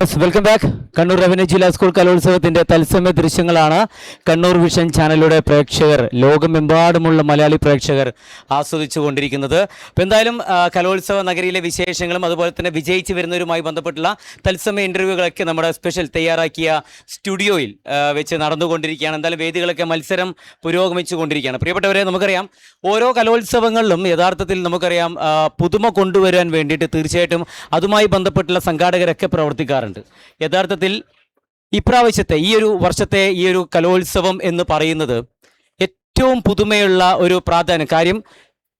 Welcome back Kannur revenue ജില്ലാ school കലോത്സവത്തിന്റെ തത്സമയ ദൃശ്യങ്ങളാണ് കണ്ണൂർ വിഷൻ ചാനലിലൂടെ പ്രേക്ഷകർ ലോകമെമ്പാടുമുള്ള മലയാളി പ്രേക്ഷകർ ആസ്വദിച്ചു കൊണ്ടിരിക്കുന്നത് അപ്പോൾ എന്തായാലും കലോത്സവ നഗരിയിലെ വിശേഷങ്ങളും അതുപോലെ തന്നെ വിജയിച്ചു വരുന്നവരുമായി ബന്ധപ്പെട്ടുള്ള തത്സമയ ഇന്റർവ്യൂകളൊക്കെ നമ്മുടെ സ്പെഷ്യൽ തയ്യാറാക്കിയ സ്റ്റുഡിയോയിൽ വെച്ച് നടന്നുകൊണ്ടിരിക്കുകയാണ്. എന്തായാലും വേദികളൊക്കെ മത്സരം പുരോഗമിച്ചു കൊണ്ടിരിക്കുകയാണ് പ്രിയപ്പെട്ടവരെ നമുക്കറിയാം ഓരോ കലോത്സവങ്ങളിലും യഥാർത്ഥത്തിൽ നമുക്കറിയാം പുതുമ കൊണ്ടുവരാൻ വേണ്ടിയിട്ട് തീർച്ചയായിട്ടും അതുമായി ബന്ധപ്പെട്ടുള്ള സംഘാടകരൊക്കെ പ്രവർത്തിക്കാറുണ്ട്. യഥാർത്ഥത്തിൽ ഇപ്രാവശ്യത്തെ ഈ ഒരു വർഷത്തെ ഈ ഒരു കലോത്സവം എന്ന് പറയുന്നത് ഏറ്റവും പുതുമയുള്ള ഒരു പ്രാധാന്യം കാര്യം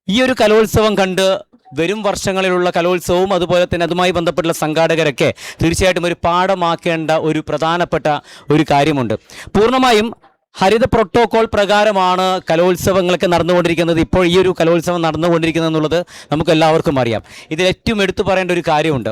ഈ ഒരു കലോത്സവം കണ്ട് വരും വർഷങ്ങളിലുള്ള കലോത്സവവും അതുപോലെ തന്നെ അതുമായി ബന്ധപ്പെട്ടുള്ള സംഘാടകരൊക്കെ തീർച്ചയായിട്ടും ഒരു പാഠമാക്കേണ്ട ഒരു പ്രധാനപ്പെട്ട ഒരു കാര്യമുണ്ട്. പൂർണമായും ഹരിത പ്രോട്ടോകോൾ പ്രകാരമാണ് കലോത്സവങ്ങളൊക്കെ നടന്നുകൊണ്ടിരിക്കുന്നത്. ഇപ്പോൾ ഈ ഒരു കലോത്സവം നടന്നുകൊണ്ടിരിക്കുന്നത് എന്നുള്ളത് നമുക്ക് എല്ലാവർക്കും അറിയാം. ഇതിൽ ഏറ്റവും എടുത്തു പറയേണ്ട ഒരു കാര്യമുണ്ട്.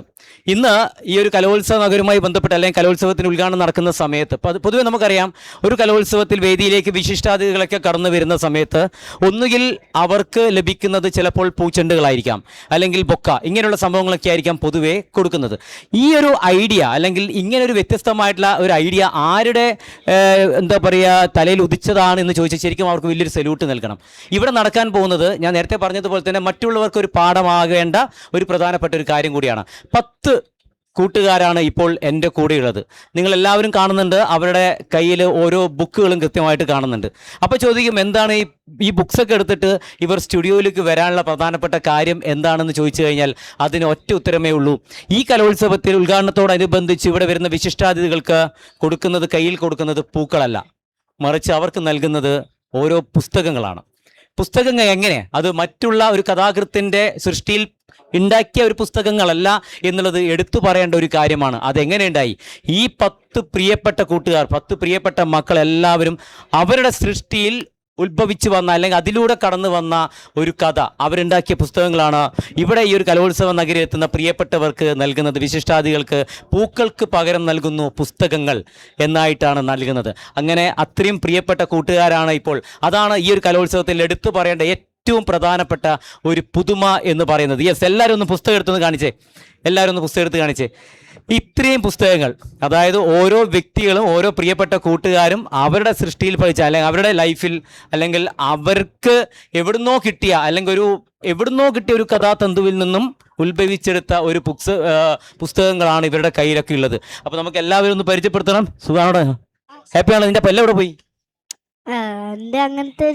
ഇന്ന് ഈ ഒരു കലോത്സവ നഗരവുമായി ബന്ധപ്പെട്ട് അല്ലെങ്കിൽ കലോത്സവത്തിന് ഉദ്ഘാടനം നടക്കുന്ന സമയത്ത് പത് പൊതുവെ നമുക്കറിയാം ഒരു കലോത്സവത്തിൽ വേദിയിലേക്ക് വിശിഷ്ടാതിഥികളൊക്കെ കടന്നു വരുന്ന സമയത്ത് ഒന്നുകിൽ അവർക്ക് ലഭിക്കുന്നത് ചിലപ്പോൾ പൂച്ചെണ്ടുകളായിരിക്കാം അല്ലെങ്കിൽ ബൊക്ക ഇങ്ങനെയുള്ള സംഭവങ്ങളൊക്കെ ആയിരിക്കാം പൊതുവെ കൊടുക്കുന്നത്. ഈ ഒരു ഐഡിയ അല്ലെങ്കിൽ ഇങ്ങനെ ഒരു വ്യത്യസ്തമായിട്ടുള്ള ഒരു ഐഡിയ ആരുടെ എന്താ പറയുക തലയിൽ ഉദിച്ചതാണ് എന്ന് ചോദിച്ചാൽ ശരിക്കും അവർക്ക് വലിയൊരു സല്യൂട്ട് നൽകണം. ഇവിടെ നടക്കാൻ പോകുന്നത് ഞാൻ നേരത്തെ പറഞ്ഞതുപോലെ തന്നെ മറ്റുള്ളവർക്ക് ഒരു പാഠമാകേണ്ട ഒരു പ്രധാനപ്പെട്ട ഒരു കാര്യം കൂടിയാണ്. പത്ത് കൂട്ടുകാരാണ് ഇപ്പോൾ എന്റെ കൂടെയുള്ളത് നിങ്ങൾ എല്ലാവരും കാണുന്നുണ്ട് അവരുടെ കയ്യിൽ ഓരോ ബുക്കുകളും കൃത്യമായിട്ട് കാണുന്നുണ്ട്. അപ്പോൾ ചോദിക്കും എന്താണ് ഈ ഈ ബുക്സൊക്കെ എടുത്തിട്ട് ഇവർ സ്റ്റുഡിയോയിലേക്ക് വരാനുള്ള പ്രധാനപ്പെട്ട കാര്യം എന്താണെന്ന് ചോദിച്ചു കഴിഞ്ഞാൽ അതിന് ഒറ്റ ഉത്തരമേ ഉള്ളൂ. ഈ കലോത്സവത്തിൽ ഉദ്ഘാടനത്തോടനുബന്ധിച്ച് ഇവിടെ വരുന്ന വിശിഷ്ടാതിഥികൾക്ക് കൊടുക്കുന്നത് കയ്യിൽ കൊടുക്കുന്നത് പൂക്കളല്ല. മറിച്ച് അവർക്ക് നൽകുന്നത് ഓരോ പുസ്തകങ്ങളാണ്. പുസ്തകങ്ങൾ എങ്ങനെ? അത് മറ്റുള്ള ഒരു കഥാകൃത്തിന്റെ സൃഷ്ടിയിൽ ഉണ്ടാക്കിയ ഒരു പുസ്തകങ്ങളല്ല എന്നുള്ളത് എടുത്തു പറയേണ്ട ഒരു കാര്യമാണ്. അതെങ്ങനെ ഉണ്ടായി? ഈ പത്ത് പ്രിയപ്പെട്ട കൂട്ടുകാർ പത്ത് പ്രിയപ്പെട്ട മക്കൾ എല്ലാവരും അവരുടെ സൃഷ്ടിയിൽ ഉത്ഭവിച്ചു വന്ന അല്ലെങ്കിൽ അതിലൂടെ കടന്നു വന്ന ഒരു കഥ. അവരുണ്ടാക്കിയ പുസ്തകങ്ങളാണ് ഇവിടെ ഈ ഒരു കലോത്സവ നഗരിയെത്തുന്ന പ്രിയപ്പെട്ടവർക്ക് നൽകുന്നത്. വിശിഷ്ടാദികൾക്ക് പൂക്കൾക്ക് പകരം നൽകുന്നു പുസ്തകങ്ങൾ എന്നായിട്ടാണ് നൽകുന്നത്. അങ്ങനെ അത്രയും പ്രിയപ്പെട്ട കൂട്ടുകാരാണ് ഇപ്പോൾ. അതാണ് ഈ ഒരു കലോത്സവത്തിൽ എടുത്തു പറയേണ്ട ഏറ്റവും പ്രധാനപ്പെട്ട ഒരു പുതുമ എന്ന് പറയുന്നത്. യെസ് എല്ലാവരും ഒന്ന് പുസ്തകം എടുത്തൊന്ന് കാണിച്ചേ. എല്ലാവരും ഒന്ന് പുസ്തകം എടുത്ത് കാണിച്ചേ. ഇത്രയും പുസ്തകങ്ങൾ അതായത് ഓരോ വ്യക്തികളും ഓരോ പ്രിയപ്പെട്ട കൂട്ടുകാരും അവരുടെ സൃഷ്ടിയിൽ പഠിച്ച അല്ലെങ്കിൽ അവരുടെ ലൈഫിൽ അല്ലെങ്കിൽ അവർക്ക് എവിടുന്നോ കിട്ടിയ അല്ലെങ്കിൽ ഒരു എവിടുന്നോ കിട്ടിയ ഒരു കഥാതന്തുവിൽ നിന്നും ഉത്ഭവിച്ചെടുത്ത ഒരു പുക്സ് പുസ്തകങ്ങളാണ് ഇവരുടെ കയ്യിലൊക്കെ ഉള്ളത്. അപ്പോൾ നമുക്ക് എല്ലാവരും ഒന്ന് പരിചയപ്പെടുത്തണം. സുഖാണോ ഹാപ്പിയാണോ? നിന്റെ പല്ല എവിടെ പോയി? അങ്ങനത്തെ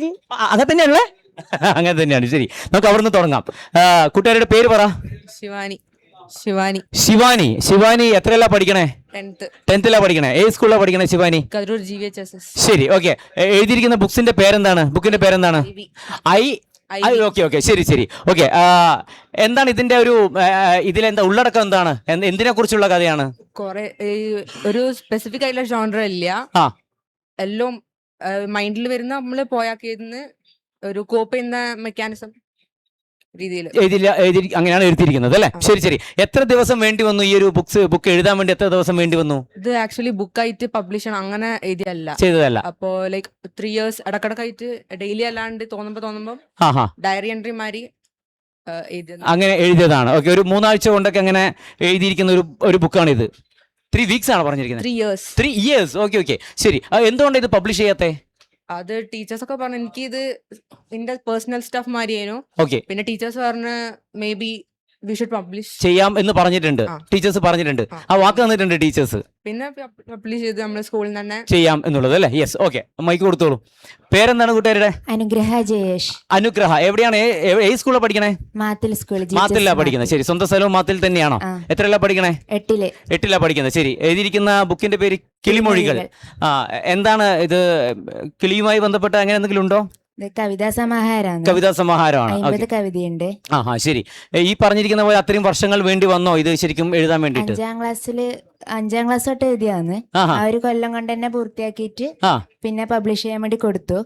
അങ്ങനെ തന്നെയാണല്ലേ? അങ്ങനെ തന്നെയാണ് ശരി. നമുക്ക് അവിടെ നിന്ന് തുടങ്ങാം കൂട്ടുകാരുടെ പേര് പറ. ശിവാനി. ശിവാനി. ശിവാനി. ശിവാനി എത്രയല്ല പഠിക്കണേ? ടെൻത്ത്. ടെൻത്തിലാ പഠിക്കണേ. ഏത് സ്കൂളിലാ പഠിക്കണേ Shivani? Kathiroor G H S S ശരി ഓക്കെ. എഴുതിയിരിക്കുന്ന ബുക്സിന്റെ പേരെന്താണ്? ബുക്കിന്റെ പേരെന്താണ്? I okay okay. ശരി ശരി. ഓക്കെ എന്താണ് ഇതിന്റെ ഒരു ഇതിലെന്താ ഉള്ളടക്കം എന്താണ്? എന്ത്- എന്തിനെ കുറിച്ചുള്ള കഥയാണ്? കൊറേ ഒരു സ്പെസിഫിക് ആയിട്ടുള്ള ഇല്ല. എല്ലാം മൈൻഡിൽ വരുന്ന നമ്മൾ പോയാക്കിയതിന് ഒരു കോപ്പ് ചെയ്യുന്ന മെക്കാനിസം എഴുതില്ല എഴുതി അങ്ങനെയാണ് എഴുതിയിരിക്കുന്നത് അല്ലേ? ശരി ശരി. എത്ര ദിവസം വേണ്ടി വന്നു ഈ ഒരു ബുക്സ് ബുക്ക് എഴുതാൻ വേണ്ടി എത്ര ദിവസം വേണ്ടി വന്നു? ഇത് ആക്ച്വലി ബുക്കായിട്ട് പബ്ലിഷ് ചെയ്യണം അങ്ങനെ എഴുതിയല്ല. ചെയ്തതല്ല. അപ്പോ ലൈക്ക് ത്രീ ഇയേഴ്സ് ഇടക്കിടക്കായിട്ട് ഡെയിലി അല്ലാണ്ട് തോന്നുമ്പോ തോന്നുമ്പോ ഡയറി എൻട്രി മാറി അങ്ങനെ എഴുതിയതാണ്. ഓക്കെ ഒരു മൂന്നാഴ്ച കൊണ്ടൊക്കെ അങ്ങനെ എഴുതിയിരിക്കുന്ന ഒരു ഒരു ബുക്കാണ് ഇത് ത്രീ വീക്സ് ആണ് പറഞ്ഞിരിക്കുന്നത്. Three years three years okay okay. ശരി. എന്തുകൊണ്ട് എന്തുകൊണ്ടാണ് ഇത് പബ്ലിഷ് ചെയ്യാത്തേ? അത് ടീച്ചേഴ്സ് ഒക്കെ പറഞ്ഞു എനിക്ക് ഇത് എന്റെ പേഴ്സണൽ സ്റ്റാഫ് മാതിരിയായിരുന്നു ഓക്കെ പിന്നെ ടീച്ചേഴ്സ് പറഞ്ഞ് maybe we should publish ചെയ്യാം എന്ന് പറഞ്ഞിട്ടുണ്ട്. ടീച്ചേഴ്സ് പറഞ്ഞിട്ടുണ്ട്. ആ. വാക്ക് തന്നിട്ടുണ്ട് ടീച്ചേഴ്സ് പിന്നെ പബ്ലിഷ് ചെയ്ത് നമ്മുടെ സ്കൂളിൽ തന്നെ. ചെയ്യാം എന്നുള്ളത് അല്ലേ? യെസ് ഓക്കെ മൈക്ക് കൊടുത്തോളൂ. പേരെന്താണ് കൂട്ടുകാരുടെ അനുഗ്രഹ ജയേഷ്. അനുഗ്രഹ. എവിടെയാണ്? ഏത് സ്കൂളിലാണ് പഠിക്കണേ? മാത്തിൽ സ്കൂൾ മാത്തിലാ പഠിക്കുന്നത് ശരി. സ്വന്തം സ്ഥലവും മാത്തിൽ തന്നെയാണോ? എത്ര എത്രയല്ല പഠിക്കണേ? എട്ടിൽ. എട്ടിലാ പഠിക്കുന്നത് ശരി. എഴുതിയിരിക്കുന്ന ബുക്കിന്റെ പേര് കിളിമൊഴികൾ. ആ എന്താണ് ഇത്? കിളിയുമായി ബന്ധപ്പെട്ട അങ്ങനെ എന്തെങ്കിലും ഉണ്ടോ? കവിതാ സമാഹാരമാണ്. കവിതാ കവിതയുണ്ട്. ആ ആ ശരി ഈ പറഞ്ഞിരിക്കുന്ന പോലെ അത്രയും വർഷങ്ങൾ വേണ്ടി വന്നോ? ഇത് ശരിക്കും എഴുതാൻ വേണ്ടിട്ട് അഞ്ചാം ക്ലാസ്സിൽ അഞ്ചാം ക്ലാസ് തൊട്ട് എഴുതിയാന്ന് ആ ഒരു കൊല്ലം കൊണ്ട് തന്നെ പൂർത്തിയാക്കിയിട്ട് പിന്നെ പബ്ലിഷ് ചെയ്യാൻ വേണ്ടി കൊടുത്തു.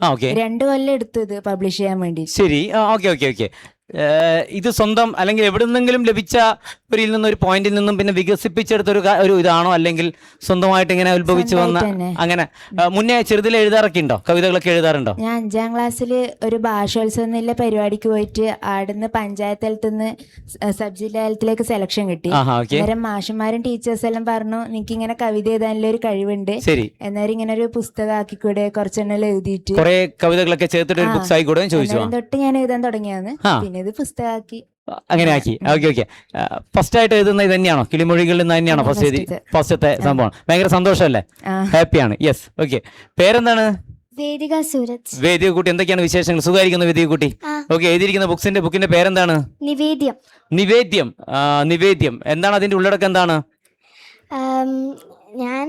രണ്ടു കൊല്ലം എടുത്തു ഇത് പബ്ലിഷ് ചെയ്യാൻ വേണ്ടി. ശരി. Okay okay okay. ഇത് സ്വന്തം അല്ലെങ്കിൽ എവിടെ നിന്നെങ്കിലും ലഭിച്ച ഒരു നിന്നും ഒരു പോയിന്റിൽ നിന്നും പിന്നെ വികസിപ്പിച്ചെടുത്ത ഒരു ഒരു ഇതാണോ? അല്ലെങ്കിൽ സ്വന്തമായിട്ട് ഇങ്ങനെ ഉത്ഭവിച്ചു വന്ന അങ്ങനെ. മുന്നേ ചെറുതിൽ എഴുതാറൊക്കെ ഉണ്ടോ? കവിതകളൊക്കെ എഴുതാറുണ്ടോ? ഞാൻ അഞ്ചാം ക്ലാസ്സിൽ ഒരു ഭാഷോത്സവം പരിപാടിക്ക് പോയിട്ട് ആടുന്ന് പഞ്ചായത്ത് തലത്തുനിന്ന് സബ് ജില്ലാ തലത്തിലേക്ക് സെലക്ഷൻ കിട്ടി. അന്നേരം മാഷന്മാരും ടീച്ചേഴ്സ് എല്ലാം പറഞ്ഞു നിനക്ക് ഇങ്ങനെ കവിത എഴുതാനുള്ള ഒരു കഴിവുണ്ട്. ശരി. എന്നേരം ഇങ്ങനെ ഒരു പുസ്തകം കൂടെ കുറച്ചെണ്ണം എഴുതിയിട്ട്. കുറെ കവിതകളൊക്കെ ചേർത്തിട്ട് ഒരു ബുക്സ് ആയിക്കൂടെ ചോദിച്ചു. തൊട്ട് ഞാൻ എഴുതാൻ തുടങ്ങിയാണ്. പിന്നെ ഇത് പുസ്തകമാക്കി അങ്ങനെ ആക്കി. Okay okay. ഫസ്റ്റ് ആയിട്ട് എഴുതുന്നത് ഇത് തന്നെയാണോ കിളിമൊഴികളിൽ നിന്ന് തന്നെയാണോ ഫസ്റ്റ് എഴുതി. ഫസ്റ്റത്തെ സംഭവം? ഭയങ്കര സന്തോഷമല്ലേ? ആ. ഹാപ്പിയാണ്. യെസ് ഓക്കെ പേരെന്താണ്? വേദിക സൂരജ്. വേദിക കുട്ടി എന്തൊക്കെയാണ് വിശേഷങ്ങൾ? സുഖമായിരിക്കുന്നു വേദിക കുട്ടി. ഓക്കെ എഴുതിയിരിക്കുന്ന ബുക്സിന്റെ ബുക്കിന്റെ പേരെന്താണ്? നിവേദ്യം. നിവേദ്യം. നിവേദ്യം. എന്താണ് അതിന്റെ ഉള്ളടക്കം എന്താണ്? ഞാൻ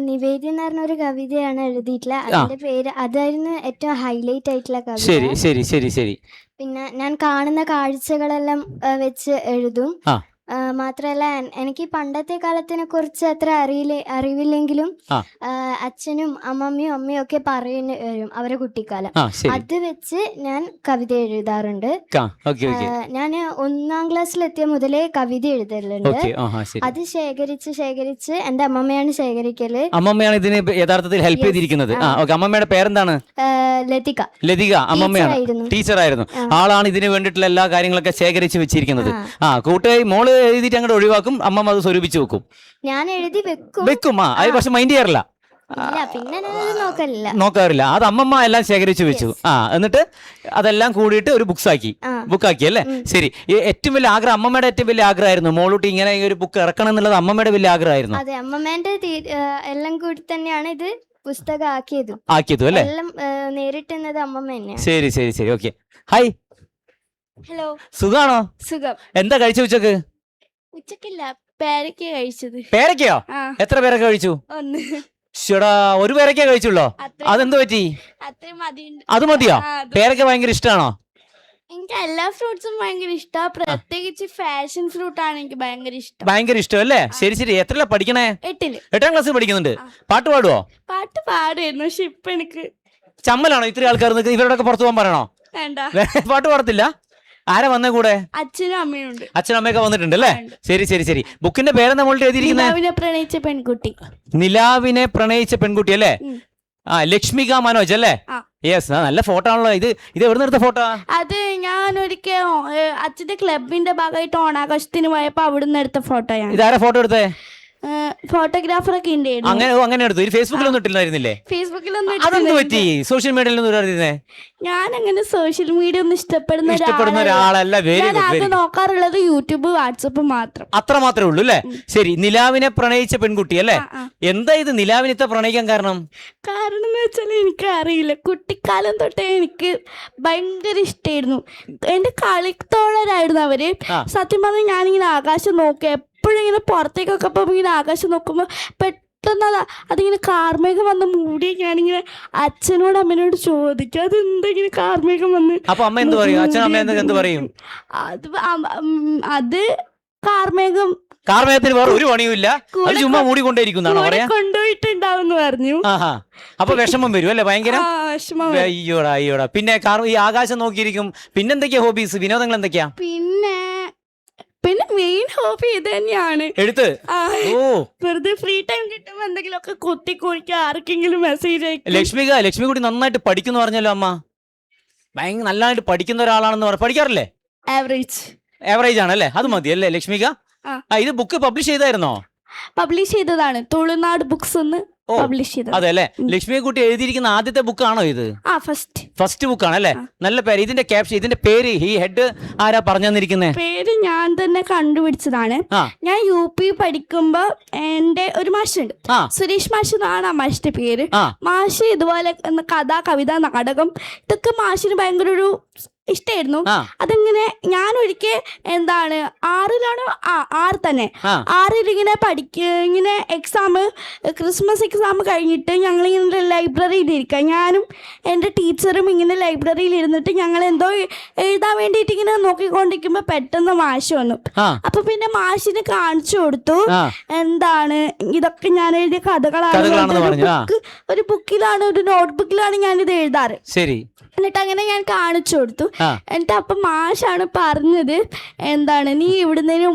നിവേദി നിവേദ്യം എന്ന് പറഞ്ഞ ഒരു കവിതയാണ് എഴുതിയിട്ടുള്ള അതിന്റെ പേര് അതായിരുന്നു ഏറ്റവും ഹൈലൈറ്റ് ആയിട്ടുള്ള കവിത. ശരി ശരി ശരി ശരി. പിന്നെ ഞാൻ കാണുന്ന കാഴ്ചകളെല്ലാം വെച്ച് എഴുതും. മാത്രമല്ല എൻ- എനിക്ക് പണ്ടത്തെ കാലത്തിനെ കുറിച്ച് അത്ര അറിയില്ല അറിവില്ലെങ്കിലും ആ. ആ, അച്ഛനും അമ്മമ്മയും അമ്മയും ഒക്കെ പറയുന്ന വരും അവരെ കുട്ടിക്കാലം. ആ ശരി. അത് വെച്ച് ഞാൻ കവിത എഴുതാറുണ്ട്. Okay okay. ഞാൻ ഒന്നാം ക്ലാസ്സിലെത്തിയ മുതലേ കവിത എഴുതലുണ്ട്. ഓക്കെ ആ ശരി. അത് ശേഖരിച്ച് ശേഖരിച്ച് എന്റെ അമ്മമ്മയാണ് ശേഖരിക്കൽ. അമ്മമ്മയാണ് ഇതിന് യഥാർത്ഥത്തിൽ ഹെൽപ്പ് Yes. ചെയ്തിരിക്കുന്നത്. ആ ആ. ഓക്കെ അമ്മമ്മയുടെ പേരെന്താണ്? ആ, ലതിക. ലതിക അമ്മമ്മയാണ്. ടീച്ചറായിരുന്നു. ടീച്ചറായിരുന്നു. ആളാണ് ഇതിന് വേണ്ടിയിട്ടുള്ള എല്ലാ കാര്യങ്ങളൊക്കെ ശേഖരിച്ച് വെച്ചിരിക്കുന്നത്. ആ. ആ കൂട്ടുകാരി മോൾ എഴുതിയിട്ട് അങ്ങോട്ട് ഒഴിവാക്കും. അമ്മമ്മ അത് സ്വരൂപിച്ച് വെക്കും. ഞാൻ എഴുതി വെക്കും. വെക്കും. ആ അത് പക്ഷെ മൈൻഡ് ചെയ്യാറില്ല. ഇല്ല പിന്നെ ഞാനത് നോക്കലില്ല. നോക്കാറില്ല. അത് അമ്മമ്മ എല്ലാം ശേഖരിച്ചു വെച്ചു. ആ എന്നിട്ട് അതെല്ലാം കൂടിയിട്ട് ഒരു ബുക്സ് ആക്കി ആ. ബുക്കാക്കി അല്ലേ? ശരി. ഈ ഏറ്റവും വലിയ ആഗ്രഹം അമ്മമ്മയുടെ ഏറ്റവും വലിയ ആഗ്രഹമായിരുന്നു. മോളൂട്ടി ഇങ്ങനെ ഈ ഒരു ബുക്ക് ഇറക്കണം എന്നുള്ളത് അമ്മമ്മയുടെ വലിയ ആഗ്രഹമായിരുന്നു. അതെ അമ്മമ്മേന്റെ തീ- എല്ലാം കൂടി തന്നെയാണ് ഇത് പുസ്തകം ആക്കിയത് ആക്കിയത് അല്ലേ? എല്ലാം നേരിട്ടുന്നത് അമ്മമ്മ തന്നെയാണ്. ശരി ശരി ശരി. ഓക്കെ. ഹായ് ഹലോ സുഖാണോ? സുഖം. എന്താ കഴിച്ചു ഉച്ചയ്ക്ക്? ഉച്ചക്കില്ല. പേരക്ക കഴിച്ചത്. പേരക്കയോ? ആ. എത്ര പേരൊക്കെ കഴിച്ചു? ഒന്ന്. ഒരു പേരക്ക കഴിച്ചുള്ളോ? അത്രയും അതെന്ത് പറ്റി? അത്രയും മതിയുണ്ട്. അത് മതിയോ? ആ, അത് പേരക്ക ഭയങ്കര ഇഷ്ടമാണോ എനിക്ക് എല്ലാ ഫ്രൂട്ട്സും ഭയങ്കര ഇഷ്ടമാണ് പ്രത്യേകിച്ച് ഫാഷൻ ഫ്രൂട്ട് ആണ് എനിക്ക് ഭയങ്കര ഇഷ്ടം. ഭയങ്കര ഇഷ്ടം അല്ലേ? ശരി ശരി. എത്രല്ല പഠിക്കണേ? എട്ടിൽ. എട്ടാം ക്ലാസ്സിൽ പഠിക്കുന്നുണ്ട്. ആ. പാട്ട് പാടുവോ? പാട്ട് പാടുമായിരുന്നു പക്ഷെ ഇപ്പൊ എനിക്ക് ചമ്മലാണോ ഇത്രയും ആൾക്കാർ നിൽക്കുന്നത്? ഇവരോടൊക്കെ പുറത്തു പോകാൻ പറയണോ? വേണ്ട. പാട്ട് പാടത്തില്ല? ആരാ വന്ന കൂടെ? അച്ഛനും അമ്മയും ഉണ്ട്. അച്ഛനും അമ്മയൊക്കെ വന്നിട്ടുണ്ട് അല്ലേ ശരി ശരി ശരി. ബുക്കിന്റെ പേരെന്താ നമ്മളുടെ എഴുതിയിരിക്കുന്നത് നിലാവിനെ പ്രണയിച്ച പെൺകുട്ടി. നിലാവിനെ പ്രണയിച്ച പെൺകുട്ടി അല്ലേ? ആ ലക്ഷ്മിക മനോജ് അല്ലേ? ആ. യെസ് നല്ല ഫോട്ടോ ആണല്ലോ. ഇത് ഇത് എവിടെ നിന്ന് ഫോട്ടോ അത് ഞാൻ ഒരിക്കൽ അച്ഛന്റെ ക്ലബിന്റെ ഭാഗമായിട്ട് ഓണാഘോഷത്തിന് പോയപ്പോ അവിടുന്ന് എടുത്ത ഫോട്ടോയാണ് ഇതാരാ ഫോട്ടോ എടുത്തേ? ഫോട്ടോഗ്രാഫറൊക്കെ ഉണ്ടായിരുന്നു അങ്ങനെ ഓ, അങ്ങനെ എടുത്തു. ഫേസ്ബുക്കിലൊന്നും ഇട്ടില്ലായിരുന്നില്ലേ? ഫേസ്ബുക്കിലൊന്നും അതെന്ത്. പറ്റി? സോഷ്യൽ മീഡിയയിൽ ഒന്നും ഇടാതിരുന്നേ ഞാൻ അങ്ങനെ സോഷ്യൽ മീഡിയ ഒന്നും ഇഷ്ടപ്പെടുന്ന ഇഷ്ടപ്പെടുന്ന ഒരാളല്ല. ആകെ വെരി നോക്കാറുള്ളത് യൂട്യൂബ് വാട്സപ്പ് മാത്രം. അത്ര മാത്രമേ ഉള്ളൂ അല്ലേ? ശരി നിലാവിനെ പ്രണയിച്ച പെൺകുട്ടി അല്ലേ? ആ, ആ. എന്താ ഇത് നിലാവിനത്തെ പ്രണയിക്കാൻ കാരണം? കാരണം എന്ന് വെച്ചാൽ എനിക്ക് അറിയില്ല കുട്ടിക്കാലം തൊട്ടേ എനിക്ക് ഭയങ്കര ഇഷ്ടമായിരുന്നു എന്റെ കളിത്തോഴരായിരുന്നു അവർ. ആ. സത്യം പറഞ്ഞാൽ ഞാനിങ്ങനെ ആകാശം നോക്കുക എപ്പോഴും ഇങ്ങനെ പുറത്തേക്കൊക്കെ പോകുമ്പോൾ ഇങ്ങനെ ആകാശം നോക്കുമ്പോൾ പെട്ടെന്ന് അത് അതിങ്ങനെ കാർമേഘം വന്ന് മൂടി ഞാനിങ്ങനെ അച്ഛനോട് അമ്മനോട് ചോദിക്കും അതെന്താ ഇങ്ങനെ കാർമേഘം വന്ന് അപ്പൊ അമ്മ എന്ത് പറയും? അച്ഛൻ അമ്മ എന്ത് പറയും? അത് അത് കാർമേഘം കാർമേഘത്തിന് വേറെ ഒരു പണിയുമില്ല അത് ചുമ്മാ മൂടിക്കൊണ്ടേയിരിക്കുന്നാണോ കൂടെ പറയാ? കൊണ്ടുപോയിട്ടുണ്ടാവും പറഞ്ഞു. അപ്പൊ വിഷമം വരും അല്ലെ ഭയങ്കര. അയ്യോടാ അയ്യോടാ. പിന്നെ കാർ ഈ ആകാശം നോക്കിയിരിക്കും. പിന്നെന്തൊക്കെയാ ഹോബീസ്? വിനോദങ്ങൾ എന്തൊക്കെയാ? പിന്നെ പിന്നെ മെയിൻ ഹോബി ഇത് തന്നെയാണ്. എഴുത്ത് ആ, ഓ. വെറുതെ ഫ്രീ ടൈം കിട്ടുമ്പോ എന്തെങ്കിലുമൊക്കെ കൊത്തി കുറിക്കുക ആർക്കെങ്കിലും മെസ്സേജ് അയക്കും ലക്ഷ്മിക ലക്ഷ്മി കൂടി നന്നായിട്ട് പഠിക്കുന്നു പറഞ്ഞല്ലോ അമ്മ. ഭയങ്കര നല്ലതായിട്ട് പഠിക്കുന്ന ഒരാളാണെന്ന് പറഞ്ഞു പഠിക്കാറില്ലേ? ആവറേജ് ആവറേജ് ആണല്ലേ? അത് മതി അല്ലേ ലക്ഷ്മിക? ആ. ആ ഇത് ബുക്ക് പബ്ലിഷ് ചെയ്തായിരുന്നോ? പബ്ലിഷ് ചെയ്തതാണ്. തുളുനാട് ബുക്സ് ഒന്ന് ഓ പബ്ലിഷ് ചെയ്തത്. അതെ അല്ലേ. ലക്ഷ്മി എഴുതിയിരിക്കുന്ന ആദ്യത്തെ ബുക്കാണോ ഇത്? ആ ഫസ്റ്റ് ഫസ്റ്റ് ബുക്കാണ് അല്ലേ നല്ല പേര് ഇതിന്റെ ക്യാപ്ഷൻ ഇതിന്റെ പേര് ഈ ഹെഡ് ആരാ പറഞ്ഞു പേര് ഞാൻ തന്നെ കണ്ടുപിടിച്ചതാണ്. ഞാൻ യു പി പഠിക്കുമ്പോ എന്റെ ഒരു മാഷുണ്ട്. സുരേഷ് മാഷ് എന്നാണ് ആ മാഷിന്റെ പേര്. മാഷ് ഇതുപോലെ കഥ കവിത നാടകം ഇതൊക്കെ മാഷിന് ഭയങ്കര ഒരു ഇഷ്ടമായിരുന്നു അതിങ്ങനെ ഞാൻ ഒരിക്കൽ എന്താണ് ആറിലാണോ ആ ആറ് തന്നെ. ആറിലിങ്ങനെ പഠിക്ക ഇങ്ങനെ എക്സാം ക്രിസ്മസ് എക്സാം കഴിഞ്ഞിട്ട് ഞങ്ങൾ ഇങ്ങനെ ലൈബ്രറിയിൽ ഇരിക്കുക ഞാനും എന്റെ ടീച്ചറും ഇങ്ങനെ ലൈബ്രറിയിൽ ഇരുന്നിട്ട് ഞങ്ങൾ എന്തോ എഴുതാൻ വേണ്ടിയിട്ട് ഇങ്ങനെ നോക്കിക്കൊണ്ടിരിക്കുമ്പോൾ പെട്ടെന്ന് മാഷ് വന്നു. അപ്പൊ പിന്നെ മാഷിന് കാണിച്ചു കൊടുത്തു. എന്താണ് ഇതൊക്കെ ഞാൻ എഴുതിയ കഥകളാണ്. ഒരു ബുക്കിലാണ് ഒരു നോട്ട് ബുക്കിലാണ് ഞാനിത് എഴുതാറ്. ശരി. എന്നിട്ട് അങ്ങനെ ഞാൻ കാണിച്ചു കൊടുത്തു. എന്നിട്ട് അപ്പം മാഷാണ് പറഞ്ഞത് എന്താണ് നീ ഇവിടുന്നതിന്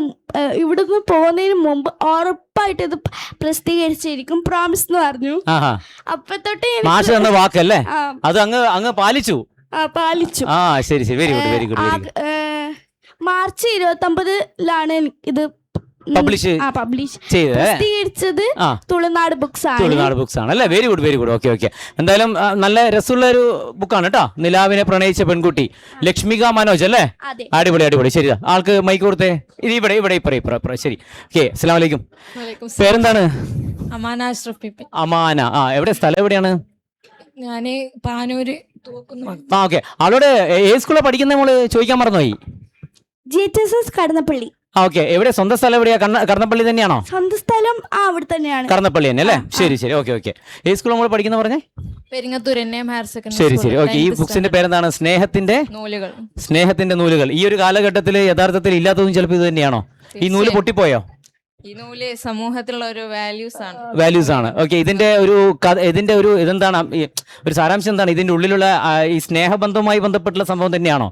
ഇവിടുന്ന് പോകുന്നതിന് മുമ്പ് ഉറപ്പായിട്ട് ഇത് പ്രസിദ്ധീകരിച്ചിരിക്കും. പ്രോമിസ് എന്ന് പറഞ്ഞു. അപ്പത്തൊട്ട് മാഷ് തന്ന വാക്കല്ലേ? അത് അങ്ങ് അങ്ങ് പാലിച്ചു. പാലിച്ചു. ആ ശരി ശരി. Very good very good March ഇരുപത്തി ഒമ്പതിലാണ് ഇത് പബ്ലിഷ് ആ പബ്ലിഷ്. ചെയ്തേ പ്രസിദ്ധീകരിച്ചത് തുളുനാട് ബുക്സ് ആണ്. തുളുനാട് ബുക്സ് ആണ്. അല്ലേ? Very good very good okay okay എന്തായാലും നല്ല രസമുള്ള ഒരു ബുക്കാണ് കേട്ടോ. നിലാവിനെ പ്രണയിച്ച പെൺകുട്ടി. ലക്ഷ്മിക മനോജ് അല്ലേ? അടിപൊളി അടിപൊളി. ശരി ആൾക്ക് മൈക്ക് കൊടുത്തേ. ഇത് ഇവിടെ ഇവിടെ ഇപ്പറ ഇപ്പറ ഇപ്പറ. ശരി. ഓക്കെ അസ്സാം വലൈക്കും പേരെന്താണ്? അമാന അഷ്റഫ് അമാന. ആ എവിടെ? സ്ഥലം എവിടെയാണ്? ഞാൻ പാനൂര് ആ ഓക്കെ അവളോട് ഏത് സ്കൂളിൽ പഠിക്കുന്ന നമ്മൾ ചോദിക്കാൻ മറന്നുപോയി. G H S S Kadannappally. Okay എവിടെ? സ്വന്തം സ്ഥലം എവിടെയാ? കടന്നപ്പള്ളി കർണപ്പള്ളി തന്നെയാണോ? സ്വന്തം സ്ഥലം ആ അവിടെ തന്നെയാണ്. കർണപ്പള്ളി തന്നെ അല്ലേ? ശരി ശരി. ഓക്കെ ഓക്കെ ഏത് സ്കൂളിൽ നമ്മൾ പഠിക്കുന്ന പറഞ്ഞേ? Peringathur N M higher secondary ശരി ശരി. ഓക്കെ ഈ ബുക്സിന്റെ. പേരെന്താണ്? സ്നേഹത്തിന്റെ? നൂലുകൾ. സ്നേഹത്തിന്റെ നൂലുകൾ. ഈ ഒരു കാലഘട്ടത്തിൽ യഥാർത്ഥത്തിൽ ഇല്ലാത്തതും ചിലപ്പോൾ ഇത് തന്നെയാണോ? ഈ നൂൽ പൊട്ടിപ്പോയോ? ഈ നൂൽ സമൂഹത്തിലുള്ള ഒരു വാല്യൂസ് ആണ്. വാല്യൂസ് ആണ്. ഓക്കെ ഇതിന്റെ ഒരു ഇതിന്റെ ഒരു ഇതെന്താണ്? ഒരു സാരാംശം എന്താണ്? ഇതിന്റെ ഉള്ളിലുള്ള ഈ സ്നേഹബന്ധവുമായി ബന്ധപ്പെട്ടുള്ള സംഭവം തന്നെയാണോ?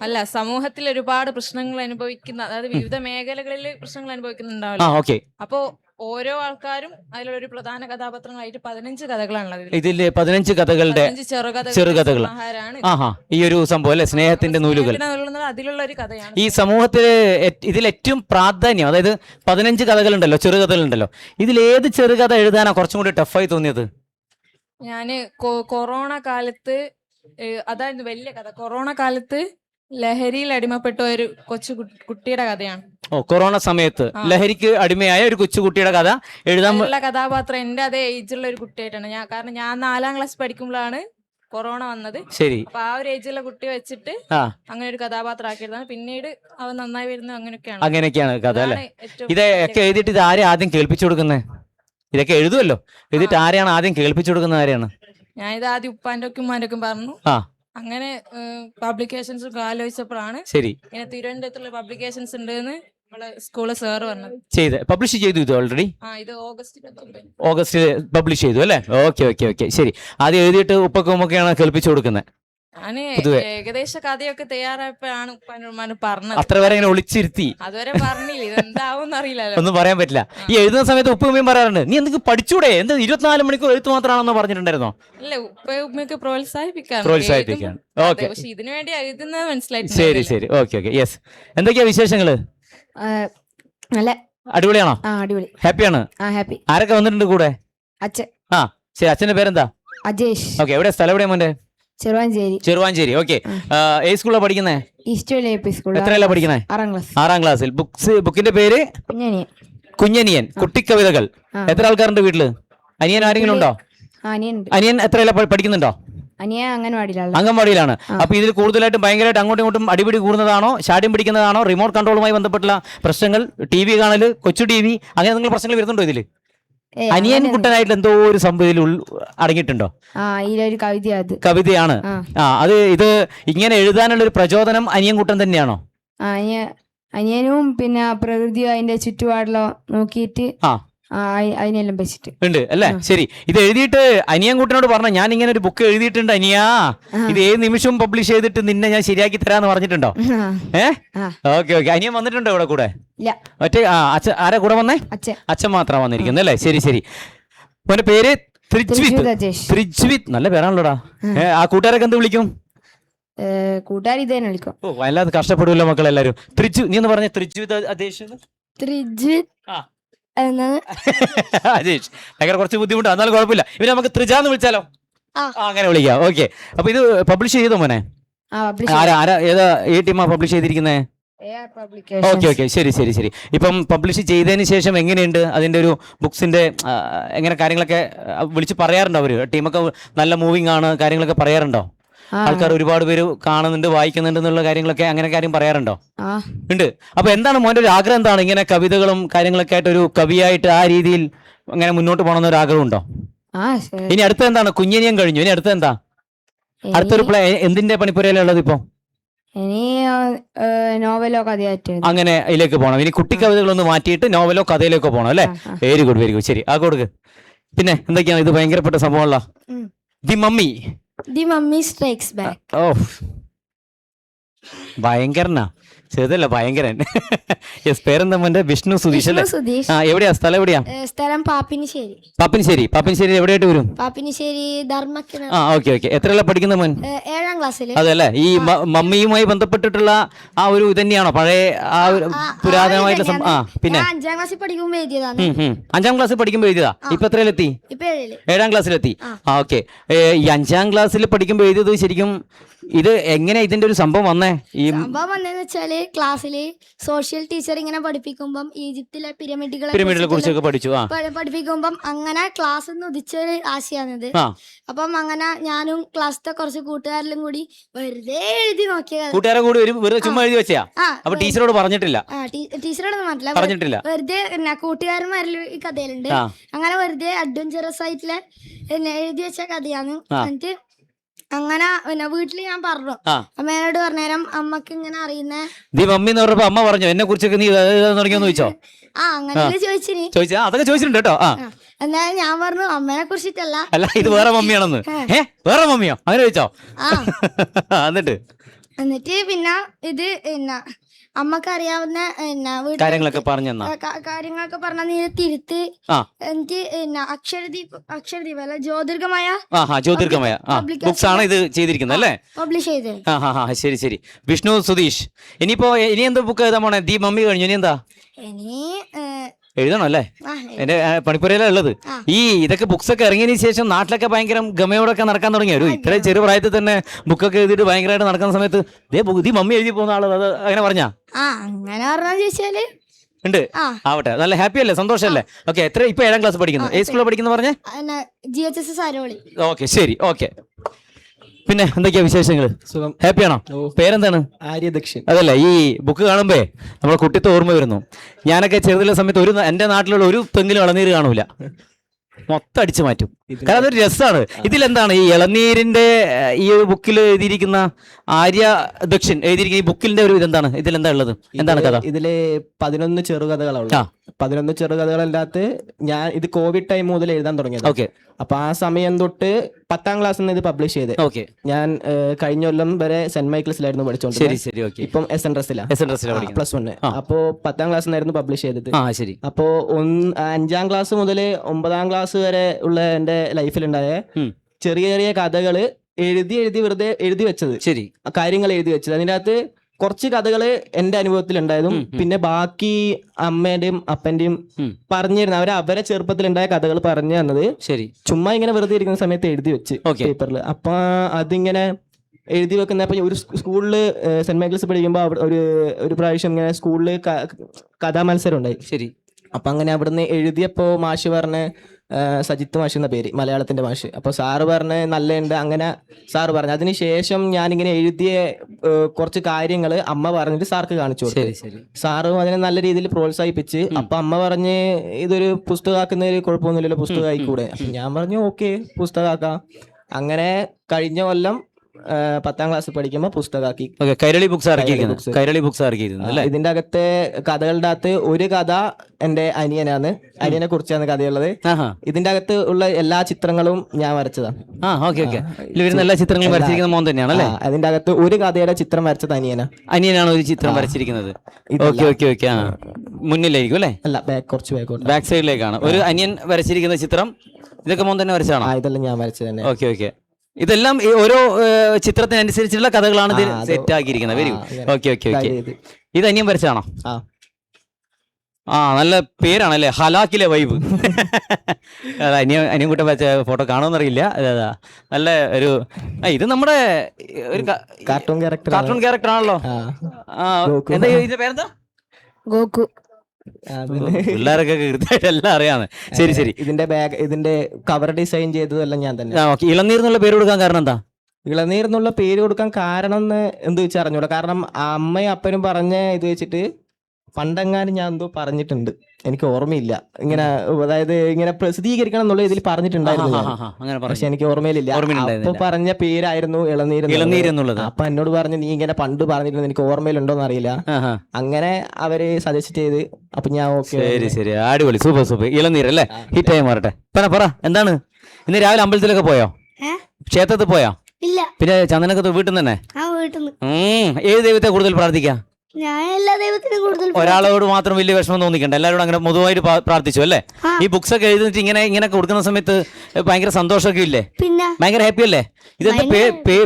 അല്ല സമൂഹത്തിൽ ഒരുപാട് പ്രശ്നങ്ങൾ അനുഭവിക്കുന്ന അതായത് വിവിധ മേഖലകളിൽ പ്രശ്നങ്ങൾ ആ അനുഭവിക്കുന്നുണ്ടാവില്ല ഓക്കെ. അപ്പോ ഓരോ ആൾക്കാരും അതിലുള്ള ഒരു പ്രധാന കഥാപാത്രങ്ങളായിട്ട് പതിനഞ്ച് കഥകളാണുള്ളത്. ഇതിൽ. പതിനഞ്ച് കഥകളുടെ ചെറുകഥകൾ ആഹാ ഈ ഒരു സംഭവം അല്ലെ? സ്നേഹത്തിന്റെ നൂലുകൾ. അതിലുള്ള ഒരു കഥയാണ്. ഈ സമൂഹത്തിൽ ഇതിൽ ഏറ്റവും പ്രാധാന്യം അതായത് പതിനഞ്ച് കഥകളുണ്ടല്ലോ ചെറുകഥകളുണ്ടല്ലോ. ഇതിൽ ഏത് ചെറുകഥ എഴുതാനാ കുറച്ചും കൂടി ടഫായി തോന്നിയത്? ഞാൻ കൊറോണ കാലത്ത് അതായത് അതായിരുന്നു വലിയ കഥ. കൊറോണ കാലത്ത് ലഹരിയിൽ അടിമപ്പെട്ട ഒരു കൊച്ചു കുട്ടിയുടെ കഥയാണ്. ഓ കൊറോണ സമയത്ത് ലഹരിക്ക് അടിമയായ ഒരു കൊച്ചുകുട്ടിയുടെ കഥ എഴുതാൻ കഥാപാത്രം. എന്റെ അതേ ഏജുള്ള ഒരു കുട്ടിയായിട്ടാണ്. ഞാൻ കാരണം ഞാൻ നാലാം ക്ലാസ് പഠിക്കുമ്പോഴാണ് കൊറോണ വന്നത്. ശരി. അപ്പൊ ആ ഒരു ഏജിലുള്ള കുട്ടി വെച്ചിട്ട് അങ്ങനെ ഒരു കഥാപാത്രം ആക്കിയതാണ് പിന്നീട് അവൻ നന്നായി വരുന്നത് അങ്ങനെയൊക്കെയാണ്. അങ്ങനെയൊക്കെയാണ് കഥ അല്ലെ? ഇതൊക്കെ എഴുതിട്ട് എഴുതിയിട്ട് ഇത് ആരെ ആദ്യം കേൾപ്പിച്ചു കൊടുക്കുന്നത് ഇതൊക്കെ എഴുതുമല്ലോ എഴുതിട്ട് ആരെയാണ് ആദ്യം കേൾപ്പിച്ചു കൊടുക്കുന്നത് ആരെയാണ് ഞാൻ ഇത് ആദ്യം ഉപ്പാന്റെ ഒക്കെ ഉമ്മാന്റെ ഒക്കെ പറഞ്ഞു. ആ. അങ്ങനെ പബ്ലിക്കേഷൻസ് ആലോചിച്ചപ്പോഴാണ് ശരി. ഇങ്ങനെ തിരുവനന്തപുരത്തുള്ള പബ്ലിക്കേഷൻസ് ഉണ്ട് എന്ന് സാർ പറഞ്ഞത്. ചെയ്ത് പബ്ലിഷ് ചെയ്തു ഇത് ഓൾറെഡി ഇത് ഓഗസ്റ്റ് ഓഗസ്റ്റ് പബ്ലിഷ് ചെയ്തു അല്ലേ? Okay okay okay. ശരി. ആദ്യം എഴുതിയിട്ട് ഉപ്പക്കുമൊക്കെയാണ് കേൾപ്പിച്ചു കൊടുക്കുന്നത്. ഞാൻ ഏകദേശ കഥയൊക്കെ തയ്യാറായപ്പോഴാണ് ഉപ്പാനുമാന് പറഞ്ഞത്. അത്ര വരെ ഇങ്ങനെ ഒളിച്ചിരുത്തി അതുവരെ പറഞ്ഞില്ല. ഇതെന്താവും അറിയില്ലല്ലോ. ഒന്നും പറയാൻ പറ്റില്ല. ഈ എഴുതുന്ന സമയത്ത് ഉപ്പ ഉമ്മയും പറയാറുണ്ട് നീ എന്തൊക്കെ പഠിച്ചൂടെ? എന്ത് ഇരുപത്തിനാല് മണിക്കൂർ എഴുത്ത് മാത്രമാണെന്ന് പറഞ്ഞിട്ടുണ്ടായിരുന്നോ? അല്ല ഉപ്പ ഉമ്മയൊക്കെ പ്രോത്സാഹിപ്പിക്കാൻ പ്രോത്സാഹിപ്പിക്കാൻ ഓക്കെ. പക്ഷെ ഇതിനു വേണ്ടി എഴുതുന്നത് ശരി ശരി. Okay okay. യെസ് എന്തൊക്കെയാ വിശേഷങ്ങൾ? നല്ല അടിപൊളിയാണോ? ആ അടിപൊളി. ഹാപ്പിയാണ് ആ ഹാപ്പി ആരൊക്കെ വന്നിട്ടുണ്ട് കൂടെ? അച്ഛൻ. ആ ശരി. അച്ഛന്റെ പേരെന്താ? അജേഷ്. ഓക്കെ എവിടെ? സ്ഥലം എവിടെയാ മോന്റെ ചെറുവാഞ്ചേരി. ചെറുവാഞ്ചേരി ഓക്കെ. ഏത് സ്കൂളിലാണ് പഠിക്കുന്നത് ഈസ്റ്റ് എ പി സ്കൂൾ. എത്രയല്ല പഠിക്കുന്നത് ആറാം ക്ലാസ്. ആറാം ക്ലാസ്സിൽ. ബുക്സ് ബുക്കിന്റെ പേര്? കുഞ്ഞനിയൻ. കുഞ്ഞനിയൻ. കുട്ടിക്കവിതകൾ. എത്ര ആൾക്കാരുണ്ട് വീട്ടിൽ? അനിയൻ ആരെങ്കിലും ഉണ്ടോ? അനിയനുണ്ട്. അനിയൻ എത്രയല്ല പഠിക്കുന്നുണ്ടോ? അനിയൻ അംഗൻവാടിയിലുള്ള അംഗൻവാടിയിലാണ്. ആ. അപ്പൊ ഇതിൽ കൂടുതലായിട്ടും ഭയങ്കരമായിട്ട് അങ്ങോട്ടും ഇങ്ങോട്ടും അടിപിടി കൂടുന്നതാണോ ശാഠ്യം പിടിക്കുന്നതാണോ റിമോട്ട് കൺട്രോളുമായി ബന്ധപ്പെട്ടുള്ള പ്രശ്നങ്ങൾ ടി വി കാണൽ കൊച്ചു ടി വി അങ്ങനെ എന്തെങ്കിലും പ്രശ്നങ്ങൾ വരുന്നുണ്ടോ ഇതിൽ ഏയ്, അനിയൻ കുട്ടനായിട്ട് എന്തോ ഒരു സംഭവത്തിൽ അടങ്ങിയിട്ടുണ്ടോ? ആ ഇതിലൊരു കവിത കവിതയാണ്. ആ. അത് ഇത് ഇങ്ങനെ എഴുതാനുള്ള ഒരു പ്രചോദനം അനിയൻ കുട്ടൻ തന്നെയാണോ? ആ അനിയനും പിന്നെ പ്രകൃതിയോ അതിന്റെ ചുറ്റുപാടിലോ നോക്കിയിട്ട് അതിനെല്ലാം വെച്ചിട്ട്. ഉണ്ട് അല്ലേ. ശരി. ഇത് എഴുതിയിട്ട് അനിയൻകുട്ടനോട് പറഞ്ഞ ഞാൻ ഇങ്ങനെ ഒരു ബുക്ക് എഴുതിയിട്ടുണ്ട് അനിയാ. ഇത് ഏത് നിമിഷവും പബ്ലിഷ് ചെയ്തിട്ട് നിന്നെ ഞാൻ ശരിയാക്കി തരാന്ന് പറഞ്ഞിട്ടുണ്ടോ? ഏ. Okay okay. അനിയൻ വന്നിട്ടുണ്ടോ ഇവിടെ കൂടെ? മറ്റേ ആ അച്ഛൻ ആരാ കൂടെ വന്നേ? അച്ഛൻ. അച്ഛൻ വന്നിരിക്കുന്നു വന്നിരിക്കുന്നത് അല്ലേ? ശരി ശരി. മോന്റെ പേര് ത്രിജ്വിത് നല്ല പേരാണല്ലോടാ. ആ. കൂട്ടുകാരൊക്കെ എന്ത് വിളിക്കും? കൂട്ടുകാരി ഇത് വിളിക്കും. ഓ വല്ലാതെ കഷ്ടപ്പെടുമല്ലോ മക്കളെല്ലാരും. ത്രിജു നീ എന്ന് പറഞ്ഞ ത്രിജു ത്രിജു? ആ. അജേഷ് ഭയങ്കര കുറച്ച് ബുദ്ധിമുട്ടാണ് എന്നാലും കുഴപ്പമില്ല. ഇവർ നമുക്ക് ത്രിജാന്ന് വിളിച്ചാലോ? അങ്ങനെ വിളിക്കാം. ഓക്കെ. അപ്പൊ ഇത് പബ്ലിഷ് ചെയ്തോ മോനെ? പബ്ലിഷ് ആരാ ആരാ ഏതാ ഏ ടീമാ പബ്ലിഷ് ചെയ്തിരിക്കുന്നത് ഓക്കെ ഓക്കെ. ശരി ശരി ശരി. ഇപ്പം പബ്ലിഷ് ചെയ്തതിന് ശേഷം എങ്ങനെയുണ്ട്? അതിന്റെ ഒരു ബുക്സിന്റെ എങ്ങനെ കാര്യങ്ങളൊക്കെ വിളിച്ച് പറയാറുണ്ടോ അവർ? ടീമൊക്കെ നല്ല മൂവിങ് ആണ് കാര്യങ്ങളൊക്കെ പറയാറുണ്ടോ? ആൾക്കാർ ഒരുപാട് പേര് കാണുന്നുണ്ട് വായിക്കുന്നുണ്ട് എന്നുള്ള കാര്യങ്ങളൊക്കെ അങ്ങനെ കാര്യം പറയാറുണ്ടോ? ഉണ്ട്. അപ്പൊ എന്താണ് മോന്റെ ഒരു ആഗ്രഹം എന്താണ്? ഇങ്ങനെ കവിതകളും കാര്യങ്ങളൊക്കെ ആയിട്ട് ഒരു കവിയായിട്ട് ആ രീതിയിൽ അങ്ങനെ മുന്നോട്ട് പോകണം എന്നൊരു ആഗ്രഹം ഉണ്ടോ. ഇനി അടുത്ത എന്താണ്? കുഞ്ഞിനിയം കഴിഞ്ഞു. ഇനി അടുത്ത എന്താ? അടുത്തൊരു പ്ലേ എന്തിന്റെ പണിപ്പുരയിലുള്ളത് ഇപ്പൊ? ഇനി നോവലോ കഥയായിട്ട്. അങ്ങനെ ഇതിലേക്ക് പോകണം. ഇനി കുട്ടി കവിതകളൊന്ന് മാറ്റിയിട്ട് നോവലോ കഥയിലേക്ക് പോകണം അല്ലേ. Very good very good. ശരി ആ കൊടുക്ക്. പിന്നെ എന്തൊക്കെയാണ്? ഇത് ഭയങ്കരപ്പെട്ട സംഭവമുള്ള. The mummy. The mummy strikes back ഓ ഭയങ്കരനാ ചെറുതല്ല ഭയങ്കരൻ. യെസ് പേരെന്താ മോന്റെ വിഷ്ണു സുധീഷ് അല്ലേ? സുധീഷ്. ആ എവിടെയാ? സ്ഥലം എവിടെയാ? സ്ഥലം പാപ്പിനിശ്ശേരി. പാപ്പിനിശ്ശേരി. പാപ്പിനിശ്ശേരി എവിടെയായിട്ട് വരും? പാപ്പിനിശ്ശേരി ധർമ്മക്കിണ ആ ഓക്കെ ഓക്കെ. എത്രയുള്ള പഠിക്കുന്ന മോൻ? ഏഴാം ക്ലാസ്സിൽ അതെല്ലേ ഈ മമ്മിയുമായി ബന്ധപ്പെട്ടിട്ടുള്ള ആ ഒരു ഇതന്നെയാണോ പഴയ ആ ഒരു പുരാതനമായിട്ടുള്ള ആ പിന്നെ? അഞ്ചാം ക്ലാസ്സിൽ പഠിക്കുമ്പോൾ എഴുതിയതാണ്. അഞ്ചാം ക്ലാസ്സിൽ പഠിക്കുമ്പോൾ എഴുതിയതാ? ഇപ്പൊ എത്രയിലെത്തി? ഏഴാം ക്ലാസ്സിലെത്തി. ആ. ഓക്കെ. ഈ അഞ്ചാം ക്ലാസ്സിൽ പഠിക്കുമ്പോൾ എഴുതിയത് ശരിക്കും ഇത് എങ്ങനെ ഇതിന്റെ ഒരു സംഭവം വന്നേ? ഈ സംഭവം വന്നതെന്ന് വെച്ചാൽ ക്ലാസ്സിൽ സോഷ്യൽ ടീച്ചർ ഇങ്ങനെ പഠിപ്പിക്കുമ്പം ഈജിപ്തിലെ പിരമിഡുകളെ പിരമിഡിനെ കുറിച്ചൊക്കെ പഠിച്ചു ആ. പഠിപ്പിക്കുമ്പം അങ്ങനെ ക്ലാസ് ഉദിച്ചൊരു ആശയാണിത്. ആ. അപ്പം അങ്ങനെ ഞാനും ക്ലാസ്സിലെ കുറച്ച് കൂട്ടുകാരിലും കൂടി വെറുതെ എഴുതി നോക്കിയത്. കൂട്ടുകാരെ കൂടി ഒരു വെറുതെ ചുമ്മാ എഴുതി വെച്ചാ ആ അപ്പൊ ടീച്ചറോട് പറഞ്ഞിട്ടില്ല? ആ ടീ- ടീച്ചറോടൊന്നും പറഞ്ഞില്ല പറഞ്ഞിട്ടില്ല. വെറുതെ എന്നാ കൂട്ടുകാരന്മാരിൽ ഈ കഥയിലുണ്ട്. ആ. അങ്ങനെ വെറുതെ അഡ്വഞ്ചറസ് ആയിട്ടുള്ള പിന്നെ എഴുതി വെച്ച കഥയാണ്. ആ. എന്നിട്ട് അങ്ങനെ പിന്നെ വീട്ടിൽ ഞാൻ പറഞ്ഞു. ആ. അമ്മേനോട് പറഞ്ഞേരം അമ്മയ്ക്ക് ഇങ്ങനെ അറിയുന്നേ നീ മമ്മി എന്ന് പറഞ്ഞപ്പോ അമ്മ പറഞ്ഞു? എന്നെ കുറിച്ചൊക്കെ നീ തുടങ്ങിയെന്ന് ചോദിച്ചോ? ആ അങ്ങനെ ചോദിച്ചിനി. ചോദിച്ചാ അതൊക്കെ ചോദിച്ചിട്ടുണ്ട് കേട്ടോ. ആ. ആ. എന്നാലും ഞാൻ പറഞ്ഞു അമ്മേനെ കുറിച്ചിട്ടല്ല. അല്ല ഇത് വേറെ മമ്മിയാണെന്ന്. ഏ വേറെ മമ്മിയോ? അങ്ങനെ ചോദിച്ചോ? ആ, എന്നിട്ട്? എന്നിട്ട് പിന്നെ ഇത് പിന്നെ അമ്മയ്ക്ക് അറിയാവുന്ന കാര്യങ്ങളൊക്കെ പറഞ്ഞു കാര്യങ്ങളൊക്കെ പറഞ്ഞ നീ തിരുത്ത് എനിക്ക് അക്ഷരദീപ് അക്ഷരദീപ് അല്ല ജ്യോതിർഗമായ ജ്യോതിർഗമായ. ബുക്സ് ആണ് ഇത് ചെയ്തിരിക്കുന്നത് അല്ലേ? പബ്ലിഷ് ചെയ്ത്. ആ ഹാ ഹാ ശരി ശരി. വിഷ്ണു സുധീഷ് ഇനിയിപ്പോ ഇനി എന്താ ബുക്ക് ഏതാ പോണേ? ദീ മമ്മി കഴിഞ്ഞു ഇനി എന്താ ഇനി എഴുതണം അല്ലേ എന്റെ പണിപ്പുരയിലാണ് ഉള്ളത്. ഈ ഇതൊക്കെ ബുക്സ് ഒക്കെ ഇറങ്ങിയതിന് ശേഷം നാട്ടിലൊക്കെ ഭയങ്കര ഗമയോടൊക്കെ നടക്കാൻ തുടങ്ങി ഒരു ഇത്ര ചെറു പ്രായത്തിൽ തന്നെ ബുക്കൊക്കെ എഴുതിയിട്ട് ഭയങ്കരമായിട്ട് നടക്കുന്ന സമയത്ത് ദേ ദീ മമ്മി എഴുതി പോകുന്ന ആൾ അത് അങ്ങനെ പറഞ്ഞാ? അങ്ങനെ പറഞ്ഞാ ചോദിച്ചാൽ? ഉണ്ട്. ആവട്ടെ. നല്ല ഹാപ്പി അല്ലേ? സന്തോഷമല്ലേ? ഓക്കെ എത്ര ഇപ്പൊ ഏഴാം ക്ലാസ് പഠിക്കുന്നു? ഏത് സ്കൂളിൽ പഠിക്കുന്നു പറഞ്ഞേ? ജി എച്ച് എസ് ഓക്കെ ശരി. ഓക്കെ പിന്നെ എന്തൊക്കെയാ വിശേഷങ്ങൾ സുഖം. ഹാപ്പിയാണോ. പേരെന്താണ്? ആര്യദക്ഷൻ. അതല്ല ഈ ബുക്ക് കാണുമ്പേ നമ്മളെ കുട്ടിത്തെ ഓർമ്മ വരുന്നു. ഞാനൊക്കെ ചെറുതിലെ സമയത്ത് ഒരു എന്റെ നാട്ടിലുള്ള ഒരു തെങ്ങിലും ഇളനീര് കാണൂല. മൊത്തം അടിച്ചു മാറ്റും. കാരണം അതൊരു രസമാണ് ഇതിലെന്താണ്? ഈ ഇളനീരിന്റെ ഈ ഒരു ബുക്കിൽ എഴുതിയിരിക്കുന്ന ആര്യ ദക്ഷിൻ എഴുതിയിരിക്കുന്ന ഈ ബുക്കിന്റെ ഒരു ഇതെന്താണ്? ഇതിലെന്താ ഉള്ളത്? എന്താണ് കഥ? ഇതിൽ പതിനൊന്ന് ചെറുകഥകളാണ്. പതിനൊന്ന് ചെറുകഥകളല്ലാത്ത ഞാൻ ഇത് കോവിഡ് ടൈം മുതൽ എഴുതാൻ തുടങ്ങിയത്. ഓക്കെ. അപ്പൊ ആ സമയം തൊട്ട് പത്താം ക്ലാസ്സിൽ നിന്ന് ഇത് പബ്ലിഷ് ചെയ്ത് ഓക്കെ. ഞാൻ കഴിഞ്ഞ കൊല്ലം വരെ സെന്റ് മൈക്കിൾസിലായിരുന്നു പഠിച്ചോണ്ട് ഇപ്പം എസ് എൻ ഡ്രസ്സിലാണ് പ്ലസ് ആ. അപ്പോ പത്താം ക്ലാസ്സിൽ നിന്നായിരുന്നു പബ്ലിഷ് ചെയ്തത്. അപ്പോ അഞ്ചാം ക്ലാസ് മുതൽ ഒമ്പതാം ക്ലാസ് വരെ ഉള്ള എന്റെ ലൈഫിലുണ്ടായ ചെറിയ ചെറിയ കഥകൾ എഴുതി എഴുതി വെറുതെ എഴുതി വെച്ചത്. ശരി. കാര്യങ്ങൾ എഴുതി വെച്ചത്. അതിന്റെ അകത്ത് കുറച്ച് കഥകൾ എന്റെ അനുഭവത്തിൽ ഉണ്ടായതും. പിന്നെ ബാക്കി അമ്മേന്റെയും അപ്പന്റെയും പറഞ്ഞിരുന്ന അവർ അവരെ ചെറുപ്പത്തിൽ ഉണ്ടായ കഥകൾ പറഞ്ഞു തന്നത് ശരി. ചുമ്മാ ഇങ്ങനെ വെറുതെ ഇരിക്കുന്ന സമയത്ത് എഴുതി വെച്ച്. പേപ്പറിൽ. അപ്പൊ അതിങ്ങനെ എഴുതി വെക്കുന്ന ഒരു സ്കൂളിൽ സെന്റ് മൈക്കിൾസ് പഠിക്കുമ്പോൾ ഒരു ഒരു പ്രാവശ്യം ഇങ്ങനെ സ്കൂളിൽ കഥാമത്സരം ഉണ്ടായി ശരി. അപ്പൊ അങ്ങനെ അവിടുന്ന് എഴുതിയപ്പോ മാഷി പറഞ്ഞ സജിത്ത് മാഷ് എന്ന പേര് മലയാളത്തിന്റെ മാഷ്. അപ്പൊ സാറ് പറഞ്ഞ നല്ലുണ്ട് അങ്ങനെ സാറ് പറഞ്ഞു. അതിനുശേഷം ഞാനിങ്ങനെ എഴുതിയ കുറച്ച് കാര്യങ്ങൾ അമ്മ പറഞ്ഞിട്ട് സാർക്ക് കാണിച്ചു കൊടുത്തു. സാറും അതിനെ നല്ല രീതിയിൽ പ്രോത്സാഹിപ്പിച്ച് അപ്പൊ അമ്മ പറഞ്ഞ് ഇതൊരു പുസ്തകമാക്കുന്നതിൽ കുഴപ്പമൊന്നുമില്ലല്ലോ പുസ്തകമായിക്കൂടെ. ഞാൻ പറഞ്ഞു ഓക്കെ പുസ്തകമാക്കാം അങ്ങനെ കഴിഞ്ഞ കൊല്ലം പത്താം ക്ലാസ് പഠിക്കുമ്പോൾ പുസ്തകമാക്കി ഓക്കെ കൈരളി ബുക്സ് ഇറക്കിയിരിക്കുന്നത്. കൈരളി ബുക്സ് അല്ലേ? ഇതിന്റെ അകത്തെ കഥകളുടെ അകത്ത് ഒരു കഥ എന്റെ അനിയനാണ്. അനിയനെ കുറിച്ചാണ് കഥയുള്ളത്. ഇതിന്റെ അകത്ത് ഉള്ള എല്ലാ ചിത്രങ്ങളും ഞാൻ വരച്ചതാണ്. ആ ഓക്കെ ഓക്കെ. ഇതിൽ വരുന്ന എല്ലാ ചിത്രങ്ങളും വരച്ചിരിക്കുന്ന മോൻ തന്നെയാണ് അല്ലേ? അതിന്റെ അകത്ത് ഒരു കഥയുടെ ചിത്രം വരച്ചത് അനിയനാ. അനിയനാണ് ഒരു ചിത്രം വരച്ചിരിക്കുന്നത്. Okay okay okay. ആ മുന്നിലായിരിക്കും അല്ലേ? അല്ല ബാക്ക് കുറച്ച് ബാക്കോട്ട് ബാക്ക് സൈഡിലേക്കാണ് ഒരു അനിയൻ വരച്ചിരിക്കുന്ന ചിത്രം ഇതൊക്കെ മോൻ തന്നെ വരച്ചാണോ ആ ഇതെല്ലാം ഞാൻ വരച്ചത് തന്നെ. Okay okay. ഇതെല്ലാം ഓരോ ചിത്രത്തിനനുസരിച്ചുള്ള കഥകളാണ് ഇതിൽ സെറ്റ് ആക്കിയിരിക്കുന്നത് വെരി. Okay okay okay. ഇത്. അന്യം വരച്ചാണോ ആ. ആ നല്ല പേരാണല്ലേ? ഹലാക്കിലെ വൈബ്. അതാ അനിയ അനിയൻ കൂട്ടം വെച്ച ഫോട്ടോ കാണുമെന്നറിയില്ല. അതെ അതാ. നല്ല ഒരു ആ, ഇത് നമ്മുടെ ഒരു കാർട്ടൂൺ ക്യാരക്ടർ കാർട്ടൂൺ ക്യാരക്ടർ ആണല്ലോ. ആ. എന്താ ഇതിന്റെ പേരെന്താ? ഗോകു പിള്ളേരൊക്കെ കൃത്യമായിട്ട് എല്ലാം അറിയാന്ന് ശരി ശരി. ഇതിന്റെ ബാഗ് ഇതിന്റെ കവർ ഡിസൈൻ ചെയ്തതെല്ലാം ഞാൻ തന്നെ. ഓക്കെ. ഇളനീർ എന്നുള്ള പേര് കൊടുക്കാൻ കാരണം എന്താ? ഇളനീർ എന്നുള്ള പേര് കൊടുക്കാൻ കാരണം എന്ന് എന്ത് വെച്ചാൽ അറിഞ്ഞൂടാ. കാരണം അമ്മയും അപ്പനും പറഞ്ഞ ഇത് വെച്ചിട്ട് പണ്ടെങ്ങാനും ഞാൻ എന്തോ പറഞ്ഞിട്ടുണ്ട്. എനിക്ക് ഓർമ്മയില്ല. ഇങ്ങനെ അതായത് ഇങ്ങനെ പ്രസിദ്ധീകരിക്കണം എന്നുള്ള ഇതിൽ പറഞ്ഞിട്ടുണ്ടായിരുന്നു പക്ഷെ എനിക്ക് ഓർമ്മയിലില്ല. അപ്പൊ പറഞ്ഞ പേരായിരുന്നു ഇളനീര്. എന്നുള്ളത് അപ്പൊ എന്നോട് പറഞ്ഞു നീ ഇങ്ങനെ പണ്ട് പറഞ്ഞിരുന്നു എനിക്ക് ഓർമ്മയിലുണ്ടോന്ന് അറിയില്ല. അങ്ങനെ അവർ സജസ്റ്റ് ചെയ്ത്. അപ്പൊ ഞാൻ ഓക്കെ ശരി ശരി. അടിപൊളി. Super super. ഇളനീർ അല്ലേ ആയി മാറട്ടെ. പറ പറ. എന്താണ്? ഇന്ന് രാവിലെ അമ്പലത്തിലൊക്കെ പോയോ? ക്ഷേത്രത്തിൽ പോയോ? ഇല്ല. പിന്നെ ചന്ദനക്കത്ത് വീട്ടിൽ നിന്ന് തന്നെ? ഏത് ദൈവത്തെ കൂടുതൽ പ്രാർത്ഥിക്കാം? ഞാൻ എല്ലാ ദൈവത്തിനും കൂടുതൽ ഒരാളോട് മാത്രം വലിയ വിഷമം തോന്നിക്കണ്ട. എല്ലാവരോടും അങ്ങനെ പൊതുവായിട്ട് പ്രാ- പ്രാർത്ഥിച്ചു അല്ലേ? ഈ ബുക്സ് ഒക്കെ എഴുതിയിട്ട് ഇങ്ങനെ ഇങ്ങനെ കൊടുക്കുന്ന സമയത്ത് ഭയങ്കര സന്തോഷമൊക്കെ ഇല്ലേ? പിന്നെ? ഭയങ്കര ഹാപ്പി അല്ലേ? ഇതെന്താ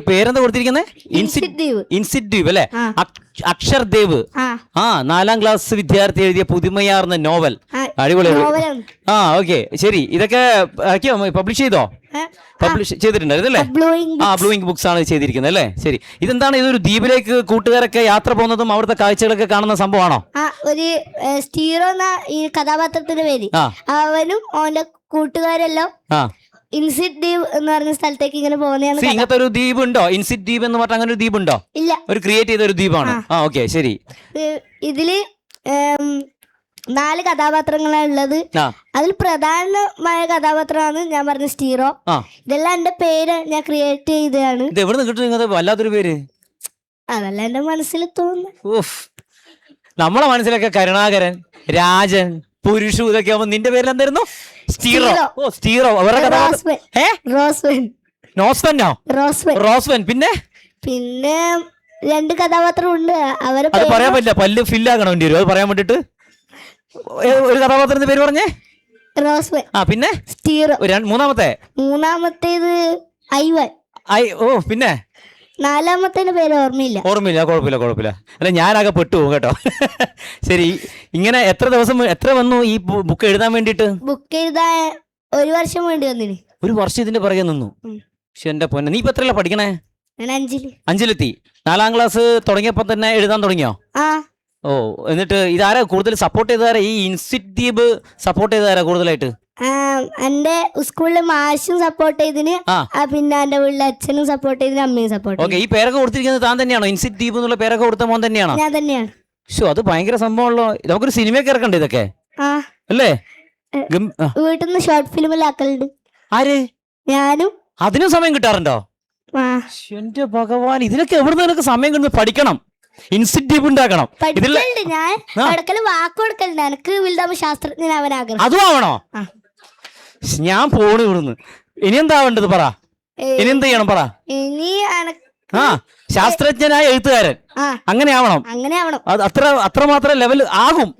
പേരെന്താ കൊടുത്തിരിക്കുന്നത് ഇൻസിറ്റീവ് ഇൻസിറ്റീവ് അല്ലേ? അക്ഷർദേവ് അക്ഷർ ദേവ് ആ. നാലാം ക്ലാസ് വിദ്യാർത്ഥി എഴുതിയ പുതുമയാർന്ന നോവൽ. അടിപൊളി ആ ഓക്കെ ശരി. ഇതൊക്കെ പബ്ലിഷ് ചെയ്തോ? പബ്ലിഷ് ചെയ്തിട്ടുണ്ടായിരുന്നു അല്ലേ ആ ബ്ലൂയിങ് ബുക്സ് ആണ് ചെയ്തിരിക്കുന്നത് അല്ലേ? ശരി. ഇതെന്താണ്? ഇതൊരു ദ്വീപിലേക്ക് കൂട്ടുകാരൊക്കെ യാത്ര പോകുന്നതും അവിടുത്തെ കാഴ്ചകളൊക്കെ കാണുന്ന സംഭവമാണോ? ഒരു സ്റ്റീറോ എന്ന ഈ കഥാപാത്രത്തിന്റെ പേര് അവനും അവന്റെ കൂട്ടുകാരെല്ലാം ഇൻസിറ്റ് ദ്വീപ് എന്ന് പറഞ്ഞ സ്ഥലത്തേക്ക് ഇങ്ങനെ പോകുന്നതാണ് ഇങ്ങനത്തെ ഒരു ദ്വീപ് ഉണ്ടോ? ഇൻസിറ്റ് ദ്വീപ് എന്ന് പറഞ്ഞ അങ്ങനെ ഒരു ദ്വീപ് ഉണ്ടോ? ഇല്ല. ഒരു ക്രിയേറ്റ് ചെയ്ത ഒരു ദ്വീപാണ്. ആ. ഓക്കെ ശരി. ഇതിൽ നാല് കഥാപാത്രങ്ങളാണ് ഉള്ളത്. അതിൽ പ്രധാനമായ കഥാപാത്രമാണ് ഞാൻ പറഞ്ഞ സ്റ്റീറോ. ഇതെല്ലാം എന്റെ പേര് ഞാൻ ക്രിയേറ്റ് ചെയ്തതാണ്. ഇത് എവിടെ കിട്ടും ഇങ്ങനത്തെ വല്ലാത്തൊരു പേര്? അതല്ല എന്റെ മനസ്സിൽ തോന്നുന്നു. നമ്മളെ മനസ്സിലൊക്കെ കരുണാകരൻ രാജൻ പുരുഷു ഇതൊക്കെ ആവുമ്പോ നിന്റെ പേരിൽ എന്തായിരുന്നു? സ്റ്റീറോ. ഓ സ്റ്റീറോ. അവരുടെ റോസ്വെൻ. റോസ്വെൻ. നോസ്വെന്നോ? റോസ്വെൻ. റോസ്വൻ. പിന്നെ? പിന്നെ രണ്ട് കഥാപാത്രം ഉണ്ട് അവരെ പറയാൻ പറ്റില്ല. പല്ല് ഫില്ലാക്കണം വേണ്ടി വരും അത് പറയാൻ വേണ്ടിട്ട് ഒരു കഥാപാത്രത്തിന്റെ പേര് പറഞ്ഞേ? റോസ് ആ പിന്നെ? സ്റ്റീറോ. മൂന്നാമത്തെ? മൂന്നാമത്തേത് ഐവൻ. ഐ ഓ പിന്നെ? നാലാമത്തേന്റെ പേര് ഓർമ്മയില്ല. ഓർമ്മയില്ല കുഴപ്പമില്ല കുഴപ്പമില്ല. അല്ല ഞാനാകെ പെട്ടുപോകും കേട്ടോ. ശരി ഇങ്ങനെ എത്ര ദിവസം എത്ര വന്നു ഈ ബുക്ക് എഴുതാൻ വേണ്ടിട്ട് ബുക്ക് എഴുതാൻ ഒരു വർഷം വേണ്ടി വന്നിന്. ഒരു വർഷം ഇതിന്റെ പുറകെ നിന്നു. പക്ഷെ എന്റെ പൊന്നെ. നീ ഇപ്പൊ എത്രയല്ല പഠിക്കണേ? അഞ്ചിലെത്തി. നാലാം ക്ലാസ് തുടങ്ങിയപ്പോ തന്നെ എഴുതാൻ തുടങ്ങിയോ? ആ. ഓ എന്നിട്ട് ഇതാരാ കൂടുതൽ സപ്പോർട്ട് ചെയ്താരാ ഈ ഇൻസ്റ്റിറ്റ് ദ്വീപ് സപ്പോർട്ട് ചെയ്താരാ കൂടുതലായിട്ട്? എന്റെ സ്കൂളിലെ മാഷും സപ്പോർട്ട് ചെയ്തിന് പിന്നെ എന്റെ വീട്ടിലെ അച്ഛനും സപ്പോർട്ട് ചെയ്തിന് അമ്മയും സപ്പോർട്ട് ഓക്കെ ഈ പേരൊക്കെ കൊടുത്തിരിക്കുന്നത് താൻ തന്നെയാണോ? ഇൻസിറ്റീവ് എന്നുള്ള പേരൊക്കെ കൊടുത്ത മോൻ തന്നെയാണോ? ഞാൻ തന്നെയാണ്. ഷോ അത് ഭയങ്കര സംഭവമുള്ളോ നമുക്കൊരു സിനിമയൊക്കെ ഇറക്കണ്ടേ ഇതൊക്കെ? അല്ലേ? വീട്ടിന്ന് ഷോർട്ട് ആ, വീട്ടിൽ നിന്ന് ഷോർട്ട് ഫിലിമിലാക്കലുണ്ട് ആര്? ഞാനും. അതിനും സമയം കിട്ടാറുണ്ടോ? എന്റെ ഭഗവാൻ ഇതിനൊക്കെ എവിടെ സമയം കിട്ടുന്നത്? പഠിക്കണം. ഇൻസ്റ്റിറ്റ്യൂട്ട് ഉണ്ടാക്കണം. ഇതിൽ ഞാൻ. പോണ് വാക്ക് കൊടുക്കലുണ്ട്. എനിക്ക് വലുതാവുമ്പോ ശാസ്ത്രജ്ഞനാവാൻ ആഗ്രഹം അതും ആവണോ? ഞാൻ പോണു ഇവിടുന്ന്. ഇനി എന്താ വേണ്ടത് പറ. ഇനി എന്ത് ചെയ്യണം പറ. ഇനി ആ ശാസ്ത്രജ്ഞനായ എഴുത്തുകാരൻ. അങ്ങനെ ആവണം. അങ്ങനെ ആവണം. അത് അത്ര അത്രമാത്രം ലെവൽ ആകും.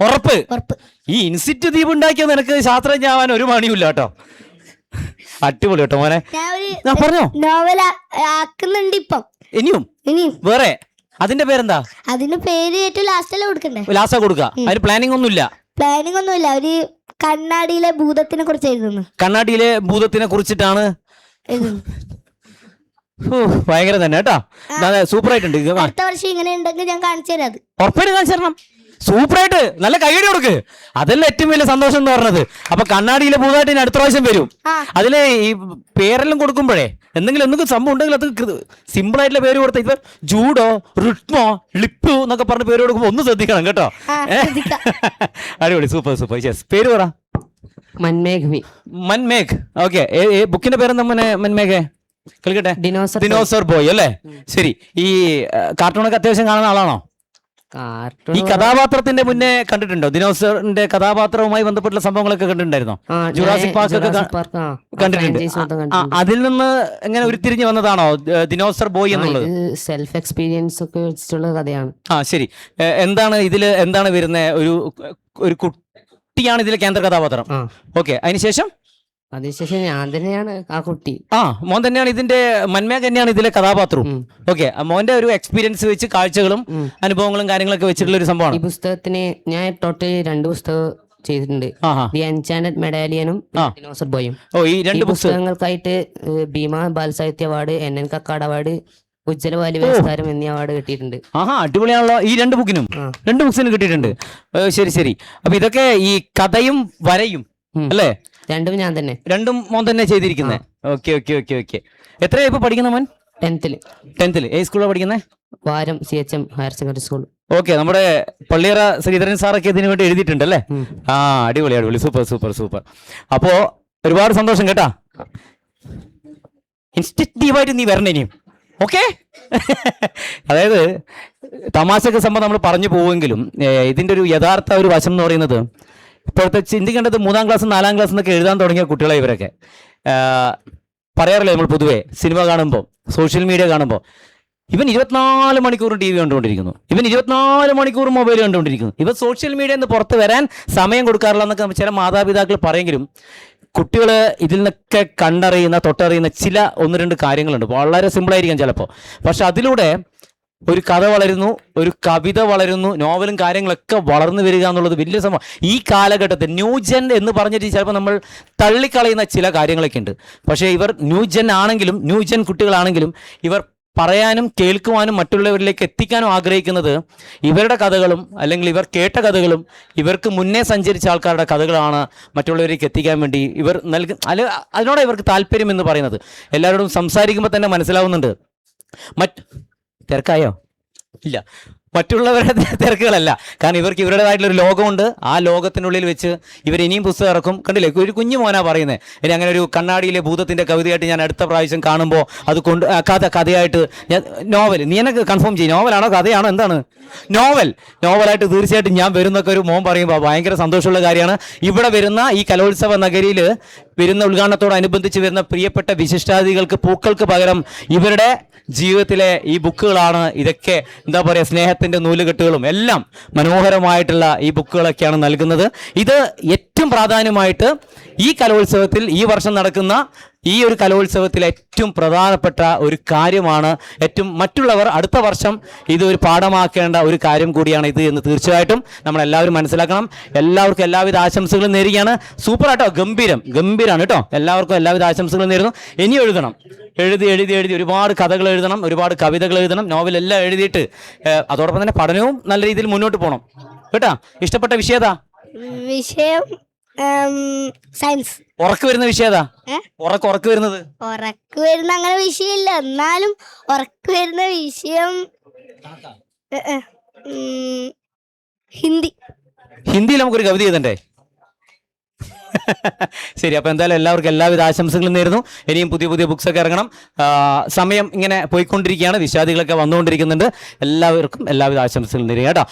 ഉറപ്പ്. ഈ ഇൻസ്റ്റിറ്റ്യൂട്ട് ദ്വീപ് ഉണ്ടാക്കിയ നിനക്ക് ശാസ്ത്രജ്ഞ ആവാൻ ഒരു മണിയുമില്ല കേട്ടോ. അടിപൊളി കേട്ടോ മോനെ. ഞാൻ പറഞ്ഞോ. നോവൽ ആക്കുന്നുണ്ട് ഇപ്പം. ഇനിയും? ഇനിയും. വേറെ? അതിന്റെ പേരെന്താ? അതിന് പേര് ഏറ്റവും ലാസ്റ്റല്ലേ കൊടുക്കണ്ടേ? ലാസ്റ്റാ കൊടുക്കുക അതിന് പ്ലാനിംഗ് ഒന്നുമില്ല. പ്ലാനിംഗ് ഒന്നുമില്ല. ഒരു കണ്ണാടിയിലെ ഭൂതത്തിനെ കുറിച്ച് എഴുതുന്നു. കണ്ണാടിയിലെ ഭൂതത്തിനെ കുറിച്ചിട്ടാണ്? ഭയങ്കര തന്നെ കേട്ടോ. സൂപ്പർ ആയിട്ടുണ്ട്. അടുത്ത വർഷം ഇങ്ങനെ ഉണ്ടെങ്കിൽ ഞാൻ കാണിച്ചു തരാം ഉറപ്പായിട്ട് കാണിച്ചു തരണം. സൂപ്പറായിട്ട് നല്ല കൈയടി കൊടുക്ക്. അതല്ല ഏറ്റവും വലിയ സന്തോഷം എന്ന് പറഞ്ഞത്. അപ്പൊ കണ്ണാടിയിലെ ഭൂതമായിട്ട് ഇനി അടുത്ത പ്രാവശ്യം വരും. അതിലെ ഈ പേരെല്ലാം കൊടുക്കുമ്പോഴേ എന്തെങ്കിലും എന്തെങ്കിലും സംഭവം ഉണ്ടെങ്കിൽ അത് സിമ്പിൾ ആയിട്ടുള്ള പേര് കൊടുത്ത ഇപ്പൊ ജൂഡോ റിട്മോ ലിപ്പു എന്നൊക്കെ പറഞ്ഞ പേര് കൊടുക്കുമ്പോൾ ഒന്ന് ശ്രദ്ധിക്കണം കേട്ടോ. അടിപൊളി സൂപ്പർ സൂപ്പർ. യെസ് പേര് പറ. മൻമേഘ് മൻമേഘ് ഓക്കെ ബുക്കിന്റെ പേരെന്താ മോനെ മൻമേഘേ കളിക്കട്ടെ ഡിനോസർ ദിനോസർ ബോയ് അല്ലേ? ശരി. ഈ കാർട്ടൂണൊക്കെ അത്യാവശ്യം കാണുന്ന ആളാണോ? ഈ കഥാപാത്രത്തിന്റെ മുന്നേ കണ്ടിട്ടുണ്ടോ? ദിനോസറിന്റെ കഥാപാത്രവുമായി ബന്ധപ്പെട്ടുള്ള സംഭവങ്ങളൊക്കെ കണ്ടിട്ടുണ്ടായിരുന്നോ? ജുറാസിക് പാർക്ക് ഒക്കെ കണ്ടിട്ടുണ്ട്. അതിൽ നിന്ന് എങ്ങനെ ഉരുത്തിരിഞ്ഞ് വന്നതാണോ ദിനോസർ ബോയ് എന്നുള്ളത്? സെൽഫ് എക്സ്പീരിയൻസ് ഒക്കെ വെച്ചിട്ടുള്ള കഥയാണ്. ആ ശരി. എന്താണ് ഇതിൽ എന്താണ് വരുന്നത് ഒരു ഒരു കുട്ടിയാണ് ഇതിലെ കേന്ദ്ര കഥാപാത്രം. ഓക്കെ അതിനുശേഷം അതിനുശേഷം ഞാൻ തന്നെയാണ് ആ കുട്ടി. ആ മോൻ തന്നെയാണ് ഇതിന്റെ മന്മയ തന്നെയാണ് ഇതിലെ കഥാപാത്രവും. ഓക്കെ മോന്റെ ഒരു എക്സ്പീരിയൻസ് വെച്ച് കാഴ്ചകളും അനുഭവങ്ങളും കാര്യങ്ങളൊക്കെ വെച്ചിട്ടുള്ള ഒരു സംഭവമാണ്. ഈ പുസ്തകത്തിന് ഞാൻ ടോട്ടലി രണ്ട് പുസ്തകം ചെയ്തിട്ടുണ്ട്. ദി മെഡാലിയനും. ഡിനോസർ ബോയും ഓ ഈ രണ്ട് പുസ്തകങ്ങൾക്കായിട്ട് Bhima Bhima Balasahitya award N N Kakkad award ഉജ്ജ്വല ബാലി പുരസ്കാരം എന്നീ അവാർഡ് കിട്ടിയിട്ടുണ്ട്. ആഹാ അടിപൊളിയാണല്ലോ. ഈ രണ്ട് ബുക്കിനും. രണ്ട് ബുക്സിനും കിട്ടിയിട്ടുണ്ട്. ശരി ശരി. അപ്പൊ ഇതൊക്കെ ഈ കഥയും വരയും അല്ലേ? രണ്ടും ഞാൻ തന്നെ. രണ്ടും മോൻ തന്നെ ചെയ്തിരിക്കുന്നത് ഓക്കെ ഓക്കെ ഓക്കെ ഓക്കെ. എത്രയാ ഇപ്പൊ പഠിക്കുന്ന മോൻ? ടെൻത്തിൽ ടെൻത്തിൽ ഏത് സ്കൂളിലാണ് പഠിക്കുന്നത് Varam C H M higher secondary school okay നമ്മുടെ പള്ളിയറ ശ്രീധരൻ സാറൊക്കെ ഇതിനു വേണ്ടി എഴുതിയിട്ടുണ്ട് അല്ലേ? ആ അടിപൊളി അടിപൊളി. Super super super. അപ്പോ ഒരുപാട് സന്തോഷം കേട്ടാ. ഇൻസ്റ്റിറ്റീവായിട്ട് നീ വരണം ഇനിയും. ഓക്കെ? അതായത് തമാശക്ക് സംഭവം നമ്മൾ പറഞ്ഞു പോവുമെങ്കിലും ഇതിന്റെ ഒരു യഥാർത്ഥ ഒരു വശം എന്ന് പറയുന്നത് ഇപ്പോഴത്തെ ചിന്തിക്കേണ്ടത് മൂന്നാം ക്ലാസ് നാലാം ക്ലാസ് എന്നൊക്കെ എഴുതാൻ തുടങ്ങിയ കുട്ടികളെ ഇവരൊക്കെ. പറയാറില്ലേ നമ്മൾ പൊതുവേ സിനിമ കാണുമ്പോൾ സോഷ്യൽ മീഡിയ കാണുമ്പോൾ ഇവൻ ഇരുപത്തിനാല് മണിക്കൂറും ടി വി കണ്ടുകൊണ്ടിരിക്കുന്നു. ഇവൻ ഇരുപത്തിനാല് മണിക്കൂർ മൊബൈൽ കണ്ടുകൊണ്ടിരിക്കുന്നു. ഇവ സോഷ്യൽ മീഡിയ എന്ന് പുറത്ത് വരാൻ സമയം കൊടുക്കാറില്ല എന്നൊക്കെ ചില മാതാപിതാക്കൾ പറയെങ്കിലും കുട്ടികൾ ഇതിൽ നിന്നൊക്കെ കണ്ടറിയുന്ന തൊട്ടറിയുന്ന ചില ഒന്ന് രണ്ട് കാര്യങ്ങളുണ്ട്. വളരെ സിമ്പിളായിരിക്കും ചിലപ്പോൾ. പക്ഷെ അതിലൂടെ ഒരു കഥ വളരുന്നു ഒരു കവിത വളരുന്നു നോവലും കാര്യങ്ങളൊക്കെ വളർന്നു വരിക എന്നുള്ളത് വലിയ സംഭവം. ഈ കാലഘട്ടത്തിൽ ന്യൂജൻ എന്ന് പറഞ്ഞിട്ട് ചിലപ്പോൾ നമ്മൾ തള്ളിക്കളയുന്ന ചില കാര്യങ്ങളൊക്കെ ഉണ്ട്. പക്ഷേ ഇവർ ന്യൂജൻ ആണെങ്കിലും ന്യൂജൻ കുട്ടികളാണെങ്കിലും ഇവർ പറയാനും കേൾക്കുവാനും മറ്റുള്ളവരിലേക്ക് എത്തിക്കാനും ആഗ്രഹിക്കുന്നത് ഇവരുടെ കഥകളും അല്ലെങ്കിൽ ഇവർ കേട്ട കഥകളും ഇവർക്ക് മുന്നേ സഞ്ചരിച്ച ആൾക്കാരുടെ കഥകളാണ് മറ്റുള്ളവരിലേക്ക് എത്തിക്കാൻ വേണ്ടി ഇവർ നൽകി അല്ല അതിനോട് ഇവർക്ക് താല്പര്യം എന്ന് പറയുന്നത്. എല്ലാവരോടും സംസാരിക്കുമ്പോൾ തന്നെ മനസ്സിലാവുന്നുണ്ട്. മറ്റ് തിരക്കായോ? ഇല്ല. മറ്റുള്ളവരുടെ തിരക്കുകളല്ല. കാരണം ഇവർക്ക് ഇവരുടേതായിട്ടുള്ള ഒരു ലോകമുണ്ട്. ആ ലോകത്തിനുള്ളിൽ വെച്ച് ഇവർ ഇനിയും പുസ്തകം ഇറക്കും. കണ്ടില്ലേ? ഒരു കുഞ്ഞു മോനാ പറയുന്നത് ഇനി അങ്ങനെ ഒരു കണ്ണാടിയിലെ ഭൂതത്തിന്റെ കവിതയായിട്ട് ഞാൻ അടുത്ത പ്രാവശ്യം കാണുമ്പോൾ അത് കൊണ്ട് കഥ കഥയായിട്ട് ഞാൻ നോവൽ. നീ എന്നെ കൺഫേം ചെയ്യും. നോവലാണോ കഥയാണോ എന്താണ്? നോവൽ. നോവലായിട്ട് തീർച്ചയായിട്ടും ഞാൻ വരുന്നൊക്കെ ഒരു മോൻ പറയുമ്പോൾ ഭയങ്കര സന്തോഷമുള്ള കാര്യമാണ്. ഇവിടെ വരുന്ന ഈ കലോത്സവ നഗരിയിൽ വരുന്ന ഉദ്ഘാടനത്തോടനുബന്ധിച്ച് വരുന്ന പ്രിയപ്പെട്ട വിശിഷ്ടാതിഥികൾക്ക് പൂക്കൾക്ക് പകരം ഇവരുടെ ജീവിതത്തിലെ ഈ ബുക്കുകളാണ് ഇതൊക്കെ എന്താ പറയുക സ്നേഹത്തിന്റെ നൂലുകെട്ടുകളും എല്ലാം മനോഹരമായിട്ടുള്ള ഈ ബുക്കുകളൊക്കെയാണ് നൽകുന്നത്. ഇത് ഏറ്റവും പ്രാധാന്യമായിട്ട് ഈ കലോത്സവത്തിൽ ഈ വർഷം നടക്കുന്ന ഈ ഒരു കലോത്സവത്തിൽ ഏറ്റവും പ്രധാനപ്പെട്ട ഒരു കാര്യമാണ് ഏറ്റവും മറ്റുള്ളവർ അടുത്ത വർഷം ഇത് ഒരു പാഠമാക്കേണ്ട ഒരു കാര്യം കൂടിയാണ് ഇത് എന്ന് തീർച്ചയായിട്ടും നമ്മൾ എല്ലാവരും മനസ്സിലാക്കണം. എല്ലാവർക്കും എല്ലാവിധ ആശംസകളും നേരുകയാണ്. സൂപ്പർ ആട്ടോ ഗംഭീരം. ഗംഭീരമാണ് കേട്ടോ. എല്ലാവർക്കും എല്ലാവിധ ആശംസകളും നേരുന്നു. ഇനി എഴുതണം. എഴുതി എഴുതി എഴുതി ഒരുപാട് കഥകൾ എഴുതണം. ഒരുപാട് കവിതകൾ എഴുതണം. നോവലെല്ലാം എഴുതിയിട്ട് അതോടൊപ്പം തന്നെ പഠനവും നല്ല രീതിയിൽ മുന്നോട്ട് പോകണം കേട്ടോ? ഇഷ്ടപ്പെട്ട വിഷയതാ വിഷയം സയൻസ് ഉറക്ക് വരുന്ന വിഷയതാ ഏ? ഉറക്ക് ഉറക്ക് വരുന്നത്. ഉറക്ക് വരുന്ന അങ്ങനെ വിഷയമില്ല. എന്നാലും ഉറക്ക് വരുന്ന വിഷയം ഹിന്ദി. ഹിന്ദിയിൽ നമുക്കൊരു കവിത എഴുതണ്ടേ? ശരി അപ്പൊ എന്തായാലും എല്ലാവർക്കും എല്ലാവിധ ആശംസകളും നേരുന്നു. ഇനിയും പുതിയ പുതിയ ബുക്സ് ഒക്കെ ഇറങ്ങണം. സമയം ഇങ്ങനെ പോയിക്കൊണ്ടിരിക്കുകയാണ്. വിഷാദികളൊക്കെ വന്നുകൊണ്ടിരിക്കുന്നുണ്ട്. എല്ലാവർക്കും എല്ലാവിധ ആശംസകളും നേരുക കേട്ടോ.